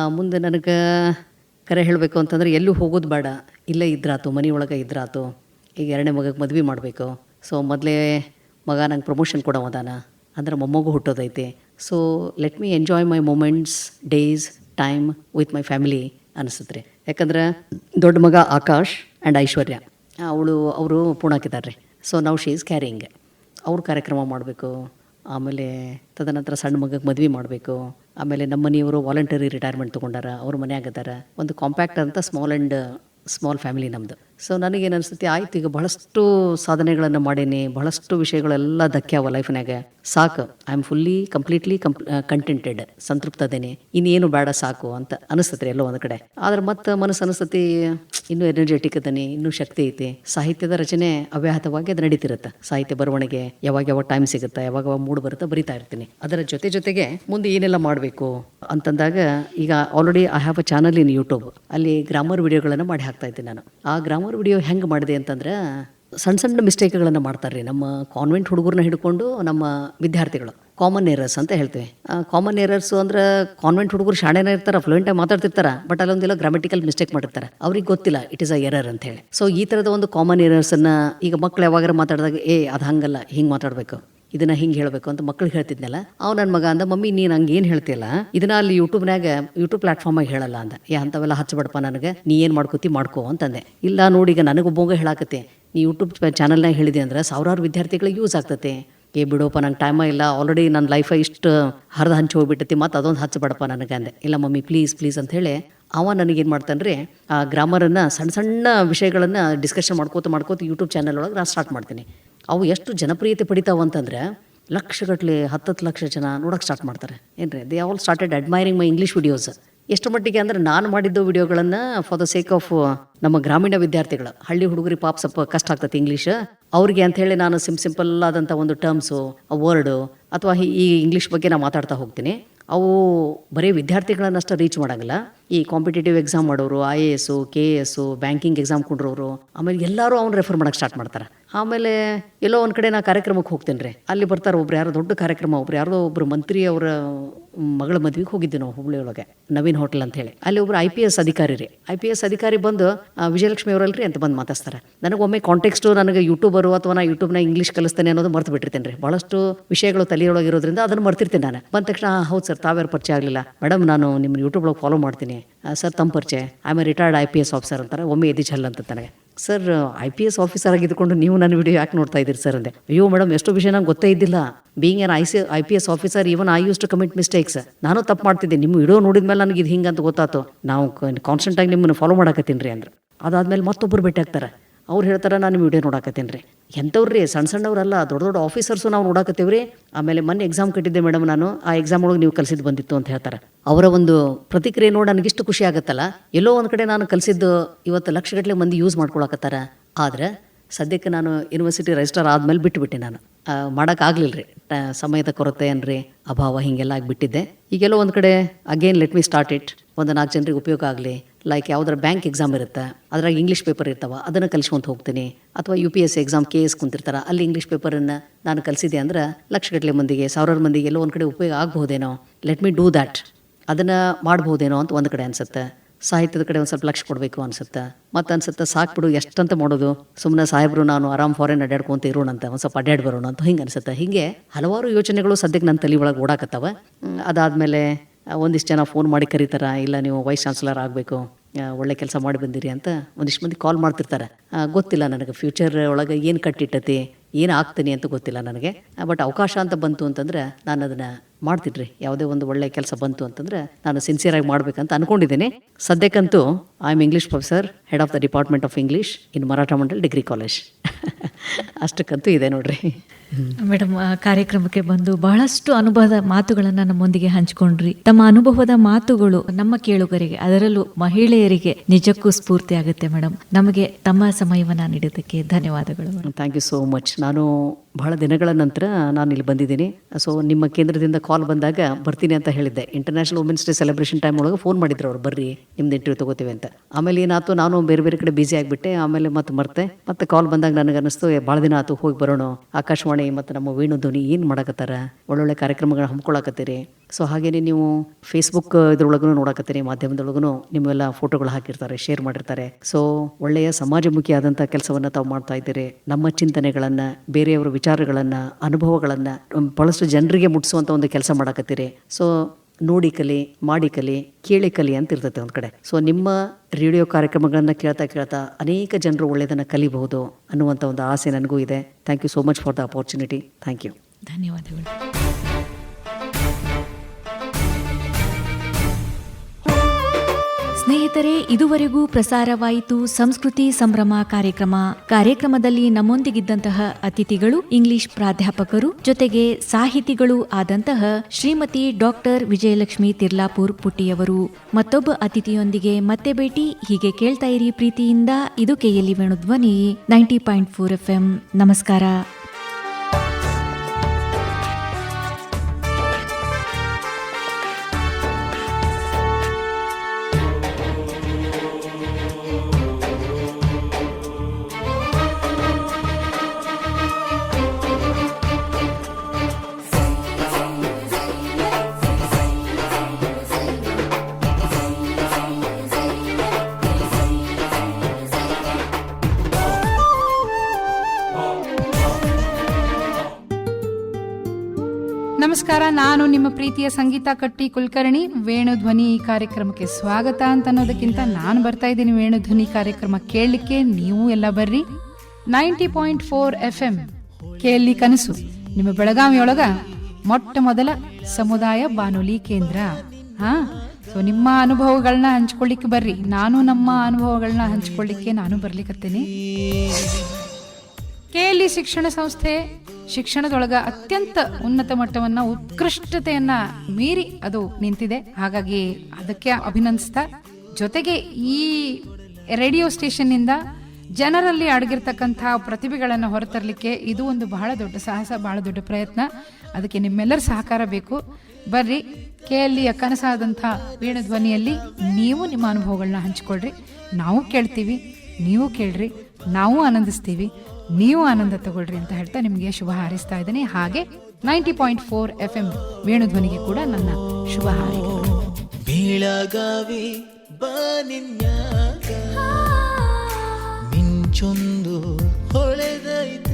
ಮುಂದೆ ನನಗೆ ಕರೆ ಹೇಳಬೇಕು ಅಂತಂದರೆ ಎಲ್ಲೂ ಹೋಗೋದು ಬೇಡ. ಇಲ್ಲೇ ಇದ್ರಾತು, ಮನೆಯೊಳಗೆ ಇದ್ರಾತು. ಈಗ ಎರಡನೇ ಮಗಕ್ಕೆ ಮದುವೆ ಮಾಡಬೇಕು. ಸೊ ಮೊದಲೇ ಮಗ ನಂಗೆ ಪ್ರಮೋಷನ್ ಕೊಡೋದಾನ ಅಂದ್ರೆ ಮೊಮ್ಮಗು ಹುಟ್ಟೋದೈತೆ. So let me enjoy my moments days time with my family ಅನಿಸುತ್ತೆ ಯಾಕಂದ್ರೆ ದೊಡ್ಡ ಮಗ ಆಕಾಶ್ ಆ್ಯಂಡ್ ಐಶ್ವರ್ಯ. ಅವಳು, ಅವರು ಪೂಣಾಕಿದ್ದಾರೆ so now she is carrying ಅವ್ರ ಕಾರ್ಯಕ್ರಮ ಮಾಡಬೇಕು. ಆಮೇಲೆ ತದನಂತರ ಸಣ್ಣ ಮಗಗೆ ಮದುವೆ ಮಾಡಬೇಕು. ಆಮೇಲೆ ನಮ್ಮ ಮನೆಯವರು ವಾಲಂಟರಿ ರಿಟೈರ್ಮೆಂಟ್ ತೊಗೊಂಡಾರ ಅವ್ರ ಮನೆಯಾಗದಾರ ಒಂದು ಕಾಂಪ್ಯಾಕ್ಟ್ ಅಂತ ಸ್ಮಾಲ್ ಆ್ಯಂಡ್ ಸ್ಮಾಲ್ ಫ್ಯಾಮಿಲಿ ನಮ್ಮದು ಸೊ ನನಗೇನು ಅನಿಸುತ್ತೆ ಆಯ್ತು ಈಗ ಬಹಳಷ್ಟು ಸಾಧನೆಗಳನ್ನು ಮಾಡೀನಿ, ಬಹಳಷ್ಟು ವಿಷಯಗಳೆಲ್ಲ ಧಕ್ಕ್ಯಾವ ಲೈಫ್ನಾಗ ಸಾಕು I am fully completely comp contented ಸಂತೃಪ್ತ ಅದೇನೆ ಇನ್ನೇನು ಬೇಡ, ಸಾಕು ಅಂತ ಅನಿಸ್ತತ್ರಿ ಎಲ್ಲೋ ಒಂದು ಕಡೆ. ಆದ್ರೆ ಮತ್ತೆ ಮನಸ್ಸು ಅನಿಸ್ತತಿ, ಇನ್ನೂ ಎನರ್ಜೆಟಿಕ್ ಅದನಿ, ಇನ್ನೂ ಶಕ್ತಿ ಐತಿ. ಸಾಹಿತ್ಯದ ರಚನೆ ಅವ್ಯಾಹತವಾಗಿ ಅದು ನಡೀತಿರುತ್ತೆ. ಸಾಹಿತ್ಯ ಬರವಣಿಗೆ, ಯಾವಾಗ ಯಾವಾಗ ಟೈಮ್ ಸಿಗುತ್ತೆ, ಯಾವಾಗ ಯಾವಾಗ ಮೂಡ್ ಬರುತ್ತೆ ಬರಿತಾ ಇರ್ತೀನಿ. ಅದರ ಜೊತೆ ಜೊತೆಗೆ ಮುಂದೆ ಏನೆಲ್ಲ ಮಾಡಬೇಕು ಅಂತಂದಾಗ, ಈಗ already I have a channel in YouTube ಅಲ್ಲಿ ಗ್ರಾಮರ್ ವಿಡಿಯೋಗಳನ್ನು ಮಾಡಿ ಹಾಕ್ತಾ ಇದ್ದೀನಿ ನಾನು. ಆ ಗ್ರಾಮರ್ ವಿಡಿಯೋ ಹೆಂಗೆ ಮಾಡಿದೆ ಅಂತಂದ್ರೆ ಸಣ್ಣ ಸಣ್ಣ ಮಿಸ್ಟೇಕ್ಗಳನ್ನು ಮಾಡ್ತಾರೆ ರೀ ನಮ್ಮ ಕಾನ್ವೆಂಟ್ ಹುಡುಗರನ್ನ ಹಿಡ್ಕೊಂಡು ನಮ್ಮ ವಿದ್ಯಾರ್ಥಿಗಳು. ಕಾಮನ್ ಏರರ್ಸ್ ಅಂತ ಹೇಳ್ತೀವಿ. ಕಾಮನ್ ಏರರ್ಸ್ ಅಂದ್ರೆ ಕಾನ್ವೆಂಟ್ ಹುಡುಗರು ಶಾಣೆನ ಇರ್ತಾರೆ ಫ್ಲೂಯೆಂಟಾಗಿ ಮಾತಾಡ್ತಿರ್ತಾರೆ ಬಟ್ ಅಲ್ಲೊಂದೆಲ್ಲ ಗ್ರಾಮೆಟಿಕಲ್ ಮಿಸ್ಟೇಕ್ ಮಾಡಿರ್ತಾರೆ. ಅವ್ರಿಗೆ ಗೊತ್ತಿಲ್ಲ ಇಟ್ ಇಸ್ ಅ ಎರರ್ ಅಂತ ಹೇಳಿ. ಸೊ ಈ ಥರದ ಒಂದು ಕಾಮನ್ ಏರರ್ಸನ್ನು ಈಗ ಮಕ್ಳು ಯಾವಾಗಾರ ಮಾತಾಡಿದಾಗ, ಏ, ಅದು ಹಂಗಲ್ಲ, ಹಿಂಗೆ ಮಾತಾಡಬೇಕು. ಇದನ್ನ ಹಿಂಗೆ ಹೇಳಬೇಕು ಅಂತ ಮಕ್ಳಿಗೆ ಹೇಳ್ತಿದ್ನಲ್ಲ, ಅವ್ ನನ್ನ ಮಗ ಅಂದ, ಮಮ್ಮಿ, ನೀನು ಹಂಗೆ ಏನು ಹೇಳ್ತಿಲ್ಲ ಇದನ್ನ ಅಲ್ಲಿ ಯೂಟ್ಯೂಬ್ನಾಗ ಯೂಟ್ಯೂಬ್ ಪ್ಲಾಟ್ಫಾರ್ಮಾಗ ಹೇಳಲ್ಲ ಅಂದ. ಯಾಂತವೆಲ್ಲ ಅಂಥವೆಲ್ಲ ಹಚ್ಚಬೇಡಪ್ಪ ನನಗೆ, ನೀ ಏನು ಮಾಡ್ಕೋತಿ ಮಾಡ್ಕೋ ಅಂತಂದೆ. ಇಲ್ಲ ನೋಡಿ, ಈಗ ನನಗೊಬ್ಬಂಗ ಹೇಳಾಕತ್ತೆ. ನೀ ಯೂಟ್ಯೂಬ್ ಚಾನಲ್ನಾಗ ಹೇಳಿದೆ ಅಂದ್ರೆ ಸಾವಿರಾರು ವಿದ್ಯಾರ್ಥಿಗಳಿಗೆ ಯೂಸ್ ಆಗ್ತತೆ. ಏ, ಬಿಡೋಪ್ಪ, ನಂಗೆ ಟೈಮ ಇಲ್ಲ. ಆಲ್ರೆಡಿ ನನ್ನ ಲೈಫ್ ಇಷ್ಟು ಹರಿದು ಹಂಚಿ ಹೋಗ್ಬಿಟ್ಟತಿ, ಮತ್ತು ಅದೊಂದು ಹಚ್ಚಬೇಡಪ್ಪ ನನಗೆ ಅಂದೆ. ಇಲ್ಲ ಮಮ್ಮಿ ಪ್ಲೀಸ್ ಪ್ಲೀಸ್ ಅಂತ ಹೇಳಿ ಅವ ನನಗೇನು ಮಾಡ್ತಾನೆ ರೀ ಆ ಗ್ರಾಮರನ್ನು ಸಣ್ಣ ಸಣ್ಣ ವಿಷಯಗಳನ್ನು ಡಿಸ್ಕಷನ್ ಮಾಡ್ಕೋತ ಮಾಡ್ಕೋತ ಯೂಟ್ಯೂಬ್ ಚಾನಲ್ ಒಳಗೆ ನಾನು ಸ್ಟಾರ್ಟ್ ಮಾಡ್ತೀನಿ. ಅವು ಎಷ್ಟು ಜನಪ್ರಿಯತೆ ಪಡಿತಾವ ಅಂತಂದ್ರೆ ಲಕ್ಷಗಟ್ಟಲೆ ಹತ್ತತ್ತು ಲಕ್ಷ ಜನ ನೋಡಕ್ಕೆ ಸ್ಟಾರ್ಟ್ ಮಾಡ್ತಾರೆ. ಏನ್ರಿ? They all started admiring my English videos ಎಷ್ಟು ಮಟ್ಟಿಗೆ ಅಂದ್ರೆ ನಾನು ಮಾಡಿದ್ದು ವಿಡಿಯೋಗಳನ್ನು ಫಾರ್ ದ ಸೇಕ್ ಆಫ್ ನಮ್ಮ ಗ್ರಾಮೀಣ ವಿದ್ಯಾರ್ಥಿಗಳು. ಹಳ್ಳಿ ಹುಡುಗರಿಗೆ ಪಾಪ ಸ್ವಲ್ಪ ಕಷ್ಟ ಆಗ್ತದೆ ಇಂಗ್ಲೀಷ್ ಅವ್ರಿಗೆ ಅಂತ ಹೇಳಿ ನಾನು ಸಿಮ್ ಸಿಂಪಲ್ ಆದಂಥ ಒಂದು ಟರ್ಮ್ಸು ವರ್ಡು ಅಥವಾ ಈ ಇಂಗ್ಲೀಷ್ ಬಗ್ಗೆ ನಾನು ಮಾತಾಡ್ತಾ ಹೋಗ್ತೀನಿ. ಅವು ಬರೀ ವಿದ್ಯಾರ್ಥಿಗಳನ್ನಷ್ಟು ರೀಚ್ ಮಾಡಂಗಿಲ್ಲ. ಈ ಕಾಂಪಿಟೇಟಿವ್ ಎಕ್ಸಾಮ್ ಮಾಡೋರು I A S K A S banking exam ಕೊಡೋರು ಆಮೇಲೆ ಎಲ್ಲರೂ ಅವ್ನು ರೆಫರ್ ಮಾಡಕ್ಕೆ ಸ್ಟಾರ್ಟ್ ಮಾಡ್ತಾರೆ. ಆಮೇಲೆ ಎಲ್ಲೋ ಒಂದು ಕಡೆ ನಾ ಕಾರ್ಯಕ್ರಮಕ್ಕೆ ಹೋಗ್ತೇನೆ ರೀ. ಅಲ್ಲಿ ಬರ್ತಾರೆ ಒಬ್ರು ಯಾರೋ ದೊಡ್ಡ ಕಾರ್ಯಕ್ರಮ, ಒಬ್ರು ಯಾರೋ ಒಬ್ರು ಮಂತ್ರಿ ಅವರ ಮಗಳ ಮದುವೆಗೆ ಹೋಗಿದ್ದೆ ನಾವು ಹುಬ್ಳಿ ಒಳಗೆ ನವೀನ್ ಹೋಟೆಲ್ ಅಂತ ಹೇಳಿ. ಅಲ್ಲಿ ಒಬ್ರು ಐ ಪಿ ಎಸ್ ಅಧಿಕಾರಿ ರೀ. ಐ ಪಿ ಎಸ್ ಅಧಿಕಾರಿ ಬಂದು ವಿಜಯಲಕ್ಷ್ಮಿ ಅವರಲ್ರಿ ಅಂತ ಬಂದು ಮಾತಾಡ್ತಾರೆ ನನಗೆ ಒಮ್ಮೆ ಕಾಂಟೆಕ್ಸ್ಟು ನನಗೆ ಯೂಟ್ಯೂಬರು ಅಥವಾ ನಾ ಯೂಟ್ಯೂಬ್ನ ಇಂಗ್ಲೀಷ್ ಕಲಿಸ್ತೇನೆ ಅನ್ನೋದು ಮರ್ತು ಬಿಟ್ಟಿರ್ತೇನೆ ರೀ. ಭಾಳಷ್ಟು ವಿಷಯಗಳು ತಲೆಯೊಳಗೆ ಇರೋದ್ರಿಂದ ಅದನ್ನು ಮರ್ತಿರ್ತೇನೆ ನಾನು. ಬಂದ ತಕ್ಷಣ ಹೌದು ಸರ್ ತಾವ್ಯಾರು ಪರಿಚಯ ಆಗಲಿಲ್ಲ. ಮೇಡಮ್, ನಾನು ನಿಮ್ಮ ಯೂಟ್ಯೂಬ್ ಒಳಗೆ ಫಾಲೋ ಮಾಡ್ತೀನಿ. ಸರ್ ತಮ್ಮ ಪರಿಚಯ. Am retired I P S officer ಅಂತಾರೆ. ಒಮ್ಮೆ ಎದಿ ಛಲ್ ಅಂತ ನನಗೆ sir I P S officer ಆಗಿದ್ದುಕೊಂಡು ನೀವು ನನ್ನ ವಿಡಿಯೋ ಯಾಕೆ ನೋಡ್ತಾ ಇದ್ದೀರಿ ಸರ್ ಅಂದೆ. ಅಯ್ಯೋ ಮೇಡಮ್ ಎಷ್ಟೋ ವಿಷಯ ನಂಗೆ ಗೊತ್ತೇ ಇದ್ದಿಲ್ಲ. Being an I C I P S officer even I used to commit mistakes ನಾನು ತಪ್ಪು ಮಾಡ್ತಿದ್ದೆ. ನಿಮ್ಮ ವಿಡಿಯೋ ನೋಡಿದ ಮೇಲೆ ನನಗೆ ಇದು ಹಿಂಗೆ ಅಂತ ಗೊತ್ತಾಯ್ತು ನಾವು ಕಾನ್ಸ್ಟೆಂಟಾಗಿ ನಿಮ್ಮನ್ನು ಫಾಲೋ ಮಾಡಕತ್ತೀನಿ ರೀ ಅಂದ್ರೆ. ಅದಾದ್ಮೇಲೆ ಮತ್ತೊಬ್ಬರು ಭೇಟಿ ಆಗ್ತಾರೆ. ಅವ್ರು ಹೇಳ್ತಾರೆ, ನಾನು ವಿಡಿಯೋ ನೋಡಾಕತ್ತೀನಿ ರೀ. ಎಂಥವ್ರು ರೀ ಸಣ್ಣ ಸಣ್ಣವರಲ್ಲ, ದೊಡ್ಡ ದೊಡ್ಡ ಆಫೀಸರ್ಸು ನಾವು ನೋಡಾಕತ್ತೀವಿ ರೀ ಆಮೇಲೆ ಮೊನ್ನೆ ಎಕ್ಸಾಮ್ ಕಟ್ಟಿದ್ದೆ ಮೇಡಮ್ ನಾನು. ಆ ಎಕ್ಸಾಮ್ ಒಳಗೆ ನೀವು ಕಲಿಸಿದ್ದು ಬಂದಿತ್ತು ಅಂತ ಹೇಳ್ತಾರೆ. ಅವರ ಒಂದು ಪ್ರತಿಕ್ರಿಯೆ ನೋಡಿ ನನಗಿಷ್ಟು ಖುಷಿ ಆಗುತ್ತಲ್ಲ? ಎಲ್ಲೋ ಒಂದು ಕಡೆ ನಾನು ಕಲಿಸಿದ್ದು ಇವತ್ತು ಲಕ್ಷಗಟ್ಟಲೆ ಮಂದಿ ಯೂಸ್ ಮಾಡ್ಕೊಳಕತ್ತಾರ. ಆದ್ರೆ, ಸದ್ಯಕ್ಕೆ ನಾನು ಯೂನಿವರ್ಸಿಟಿ ರಿಜಿಸ್ಟರ್ ಆದಮೇಲೆ ಬಿಟ್ಟುಬಿಟ್ಟೆ ನಾನು. ಮಾಡೋಕ್ಕಾಗಲಿಲ್ಲ ರೀ ಸಮಯದ ಕೊರತೆ ಏನ್ರಿ, ಅಭಾವ ಹೀಗೆಲ್ಲ ಆಗಿಬಿಟ್ಟಿದ್ದೆ. ಈಗೆಲ್ಲೋ ಒಂದು ಕಡೆ again let me start it ಒಂದು ನಾಲ್ಕು ಜನರಿಗೆ ಉಪಯೋಗ ಆಗಲಿ. ಲೈಕ್ ಯಾವ್ದಾರ ಬ್ಯಾಂಕ್ ಎಕ್ಸಾಮ್ ಇರುತ್ತೆ, ಅದ್ರಾಗ ಇಂಗ್ಲೀಷ್ ಪೇಪರ್ ಇರ್ತಾವ, ಅದನ್ನು ಕಲಿಸ್ಕೊಂತ ಹೋಗ್ತೀನಿ. ಅಥವಾ U P S exam K S ಕುಂತಿರ್ತಾರೆ, ಅಲ್ಲಿ ಇಂಗ್ಲೀಷ್ ಪೇಪರನ್ನು ನಾನು ಕಲಿಸಿದೆ ಅಂದ್ರೆ ಲಕ್ಷಗಟ್ಟಲೆ ಮಂದಿಗೆ, ಸಾವಿರಾರು ಮಂದಿಗೆ ಎಲ್ಲೋ ಒಂದು ಕಡೆ ಉಪಯೋಗ ಆಗಬಹುದೇನೋ. ಲೆಟ್ ಮಿ ಡೂ ದ್ಯಾಟ್ ಅದನ್ನು ಮಾಡಬಹುದೇನೋ ಅಂತ ಒಂದು ಕಡೆ ಅನ್ಸುತ್ತೆ. ಸಾಹಿತ್ಯದ ಕಡೆ ಒಂದು ಸ್ವಲ್ಪ ಲಕ್ಷ ಕೊಡಬೇಕು ಅನ್ಸುತ್ತೆ. ಮತ್ತು ಅನ್ಸುತ್ತೆ ಸಾಕ್ಬಿಡು ಎಷ್ಟಂತ ಮಾಡೋದು? ಸುಮ್ಮನೆ ಸಾಹೇಬರು, ನಾನು ಆರಾಮ್ ಫಾರಿನ್ ಅಡ್ಡಾಡ್ಕೊಂತ ಇರೋಣ ಅಂತ ಒಂದು ಸ್ವಲ್ಪ ಅಡ್ಡಾಡ್ ಬರೋಣ ಅಂತ ಹಿಂಗೆ ಅನ್ಸುತ್ತೆ. ಹೀಗೆ ಹಲವಾರು ಯೋಚನೆಗಳು ಸದ್ಯಕ್ಕೆ ನನ್ನ ತಲೆ ಒಳಗೆ ಓಡಾಕತ್ತವ. ಅದಾದಮೇಲೆ ಒಂದಿಷ್ಟು ಜನ ಫೋನ್ ಮಾಡಿ ಕರೀತಾರ, ಇಲ್ಲ, ನೀವು ವೈಸ್ ಚಾನ್ಸಲರ್ ಆಗಬೇಕು ಒಳ್ಳೆ ಕೆಲಸ ಮಾಡಿ ಬಂದಿರಿ ಅಂತ ಒಂದಿಷ್ಟು ಮಂದಿ ಕಾಲ್ ಮಾಡ್ತಿರ್ತಾರೆ. ಗೊತ್ತಿಲ್ಲ ನನಗೆ ಫ್ಯೂಚರ್ ಒಳಗೆ ಏನು ಕಟ್ಟಿಟ್ಟತಿ, ಏನು ಆಗ್ತೀನಿ ಅಂತ ಗೊತ್ತಿಲ್ಲ ನನಗೆ. ಬಟ್ ಅವಕಾಶ ಅಂತ ಬಂತು ಅಂತಂದ್ರೆ ನಾನು ಅದನ್ನು ಮಾಡ್ತೀನಿ ಯಾವುದೇ ಒಂದು ಒಳ್ಳೆ ಕೆಲಸ ಬಂತು ಅಂತಂದ್ರೆ ನಾನು ಸಿನ್ಸಿಯರಾಗಿ ಮಾಡಬೇಕಂತ ಅಂದ್ಕೊಂಡಿದ್ದೀನಿ ಸದ್ಯಕ್ಕಂತೂ I am English professor head of the department of English in Maratha Mandal degree college ಅಷ್ಟಕ್ಕಂತೂ ಇದೆ ನೋಡ್ರಿ. ಮೇಡಮ್ ಕಾರ್ಯಕ್ರಮಕ್ಕೆ ಬಂದು ಬಹಳಷ್ಟು ಅನುಭವದ ಮಾತುಗಳನ್ನ ನಮ್ಮೊಂದಿಗೆ ಹಂಚಿಕೊಂಡ್ರಿ. ತಮ್ಮ ಅನುಭವದ ಮಾತುಗಳು ನಮ್ಮ ಕೇಳುಗರಿಗೆ, ಅದರಲ್ಲೂ ಮಹಿಳೆಯರಿಗೆ ನಿಜಕ್ಕೂ ಸ್ಫೂರ್ತಿ ಆಗುತ್ತೆ ಮೇಡಮ್ ನಮಗೆ ತಮ್ಮ ಸಮಯವನ್ನ ನೀಡೋದಕ್ಕೆ ಧನ್ಯವಾದಗಳು ಥ್ಯಾಂಕ್ ಯು ಸೋ ಮಚ್ ನಾನು ಬಹಳ ದಿನಗಳ ನಂತರ ನಾನು ಇಲ್ಲಿ ಬಂದಿದ್ದೀನಿ. ಸೊ ನಿಮ್ಮ ಕೇಂದ್ರದಿಂದ ಕಾಲ್ ಬಂದಾಗ ಬರ್ತೀನಿ ಅಂತ ಹೇಳಿದ್ದೆ. International women's day celebration time ಒಳಗೆ ಫೋನ್ ಮಾಡಿದ್ರು ಅವ್ರು, ಬರ್ರಿ, ನಿಮ್ದು ಇಂಟರ್ವ್ಯೂ ತಗೋತೀವಿ ಅಂತ. ಆಮೇಲೆ ಏನಾಯ್ತು, ನಾನು ಬೇರೆ ಬೇರೆ ಕಡೆ ಬ್ಯುಸಿ ಆಗಿಬಿಟ್ಟೆ. ಆಮೇಲೆ ಮತ್ತೆ ಮರ್ತೆ, ಮತ್ತೆ ಕಾಲ್ ಬಂದಾಗ ನನಗೆ ಅನಿಸ್ತು ಭಾಳ ದಿನ ಆಯ್ತು, ಹೋಗಿ ಬರೋಣ, ಆಕಾಶವಾಣಿ ಆಕಾಶವಾಣಿ ಮತ್ತು ನಮ್ಮ ವೇಣು ಧ್ವನಿ ಏನು ಮಾಡಕತ್ತಾರ? ಒಳ್ಳೊಳ್ಳೆ ಕಾರ್ಯಕ್ರಮಗಳನ್ನ ಹಮ್ಮಿಕೊಳ್ಳಾಕತ್ತೀರಿ. ಸೊ ಹಾಗೇನೆ ನೀವು ಫೇಸ್ಬುಕ್ ಇದ್ರೊಳಗೂ ನೋಡಕತ್ತೀರಿ ಮಾಧ್ಯಮದೊಳಗೂ ನಿಮ್ಮೆಲ್ಲ ಫೋಟೋಗಳು ಹಾಕಿರ್ತಾರೆ ಶೇರ್ ಮಾಡಿರ್ತಾರೆ. ಸೊ ಒಳ್ಳೆಯ ಸಮಾಜಮುಖಿಯಾದಂಥ ಕೆಲಸವನ್ನು ತಾವು ಮಾಡ್ತಾ ಇದ್ದೀರಿ. ನಮ್ಮ ಚಿಂತನೆಗಳನ್ನು, ಬೇರೆಯವರ ವಿಚಾರಗಳನ್ನು, ಅನುಭವಗಳನ್ನು ಬಹಳಷ್ಟು ಜನರಿಗೆ ಮುಟ್ಟಿಸುವಂಥ ಒಂದು ಕೆಲಸ ಮಾಡಕತ್ತೀರಿ. ಸೊ ನೋಡಿ ಕಲಿ, ಮಾಡಿ ಕಲಿ, ಕೇಳಿ ಕಲಿ ಅಂತ ಇರ್ತೈತೆ ಒಂದು ಕಡೆ. ಸೊ ನಿಮ್ಮ ರೇಡಿಯೋ ಕಾರ್ಯಕ್ರಮಗಳನ್ನು ಕೇಳ್ತಾ ಕೇಳ್ತಾ ಅನೇಕ ಜನರು ಒಳ್ಳೆಯದನ್ನು ಕಲಿಬಹುದು ಅನ್ನುವಂಥ ಒಂದು ಆಸೆ ನನಗೂ ಇದೆ. Thank you so much for the opportunity thank you ಧನ್ಯವಾದಗಳು. ಸ್ನೇಹಿತರೆ, ಇದುವರೆಗೂ ಪ್ರಸಾರವಾಯಿತು ಸಂಸ್ಕೃತಿ ಸಂಭ್ರಮ ಕಾರ್ಯಕ್ರಮ. ಕಾರ್ಯಕ್ರಮದಲ್ಲಿ ನಮ್ಮೊಂದಿಗಿದ್ದಂತಹ ಅತಿಥಿಗಳು ಇಂಗ್ಲಿಷ್ ಪ್ರಾಧ್ಯಾಪಕರು, ಜೊತೆಗೆ ಸಾಹಿತಿಗಳು ಆದಂತಹ ಶ್ರೀಮತಿ ಡಾಕ್ಟರ್ ವಿಜಯಲಕ್ಷ್ಮಿ ತಿರ್ಲಾಪುರ್ ಪುಟ್ಟಿಯವರು. ಮತ್ತೊಬ್ಬ ಅತಿಥಿಯೊಂದಿಗೆ ಮತ್ತೆ ಭೇಟಿ. ಹೀಗೆ ಕೇಳ್ತಾ ಇರಿ ಪ್ರೀತಿಯಿಂದ. ಇದು ಕೆಯಲ್ಲಿ Venudhwani ninety point four F ನಮಸ್ಕಾರ. ನಮಸ್ಕಾರ, ನಾನು ನಿಮ್ಮ ಪ್ರೀತಿಯ ಸಂಗೀತ ಕಟ್ಟಿ ಕುಲಕರ್ಣಿ ವೇಣುಧ್ವನಿ ಕಾರ್ಯಕ್ರಮಕ್ಕೆ ಸ್ವಾಗತ ಅಂತ ಅನ್ನೋದಕ್ಕಿಂತ ನಾನು ಬರ್ತಾ ಇದ್ದೀನಿ ವೇಣುಧ್ವನಿ ಕಾರ್ಯಕ್ರಮ ಕೇಳಲಿಕ್ಕೆ, ನೀವು ಎಲ್ಲ ಬರ್ರಿ. Ninety point four F M ಕೇಳಿ ಕನಸು. ನಿಮ್ಮ ಬೆಳಗಾವಿಯೊಳಗ ಮೊಟ್ಟ ಮೊದಲ ಸಮುದಾಯ ಬಾನುಲಿ ಕೇಂದ್ರ. ಹಾ ಸೊ ನಿಮ್ಮ ಅನುಭವಗಳನ್ನ ಹಂಚ್ಕೊಳ್ಳಿಕ್ಕೆ ಬರ್ರಿ. ನಾನು ನಮ್ಮ ಅನುಭವಗಳನ್ನ ಹಂಚ್ಕೊಳ್ಳಿಕ್ಕೆ ನಾನು ಬರ್ಲಿಕ್ಕತ್ತೇನೆ ಕೆಎಲ್ಇ ಶಿಕ್ಷಣ ಸಂಸ್ಥೆ ಶಿಕ್ಷಣದೊಳಗ ಅತ್ಯಂತ ಉನ್ನತ ಮಟ್ಟವನ್ನ, ಉತ್ಕೃಷ್ಟತೆಯನ್ನ ಮೀರಿ ಅದು ನಿಂತಿದೆ. ಹಾಗಾಗಿ ಅದಕ್ಕೆ ಅಭಿನಂದಿಸ್ತಾ, ಜೊತೆಗೆ ಈ ರೇಡಿಯೋ ಸ್ಟೇಷನ್ ಇಂದ ಜನರಲ್ಲಿ ಅಡಗಿರ್ತಕ್ಕಂಥ ಪ್ರತಿಭೆಗಳನ್ನು ಹೊರತರಲಿಕ್ಕೆ ಇದು ಒಂದು ಬಹಳ ದೊಡ್ಡ ಸಾಹಸ, ಬಹಳ ದೊಡ್ಡ ಪ್ರಯತ್ನ. ಅದಕ್ಕೆ ನಿಮ್ಮೆಲ್ಲರ ಸಹಕಾರ ಬೇಕು. ಬರ್ರಿ ಕೆಎಲ್ಇಯ ಕನಸಾದಂಥ ವೇಣುಧ್ವನಿಯಲ್ಲಿ ನೀವು ನಿಮ್ಮ ಅನುಭವಗಳನ್ನ ಹಂಚಿಕೊಳ್ರಿ. ನಾವು ಕೇಳ್ತೀವಿ, ನೀವು ಕೇಳ್ರಿ, ನಾವು ಆನಂದಿಸ್ತೀವಿ. ನೀವು ಆನಂದ ತಗೊಳ್ರಿ ಅಂತ ಹೇಳ್ತಾ ನಿಮಗೆ ಶುಭ ಹಾರೈಸ್ತಾ ಇದ್ದೀನಿ. ಹಾಗೆ ninety point four F M ವೇಣುಧ್ವನಿಗೆ ಕೂಡ ನನ್ನ ಶುಭ ಹಾರೈಕೆ. ಬೆಳಗಾವಿ ಮಿಂಚೊಂದು ಹೊಳೆದೈತೆ.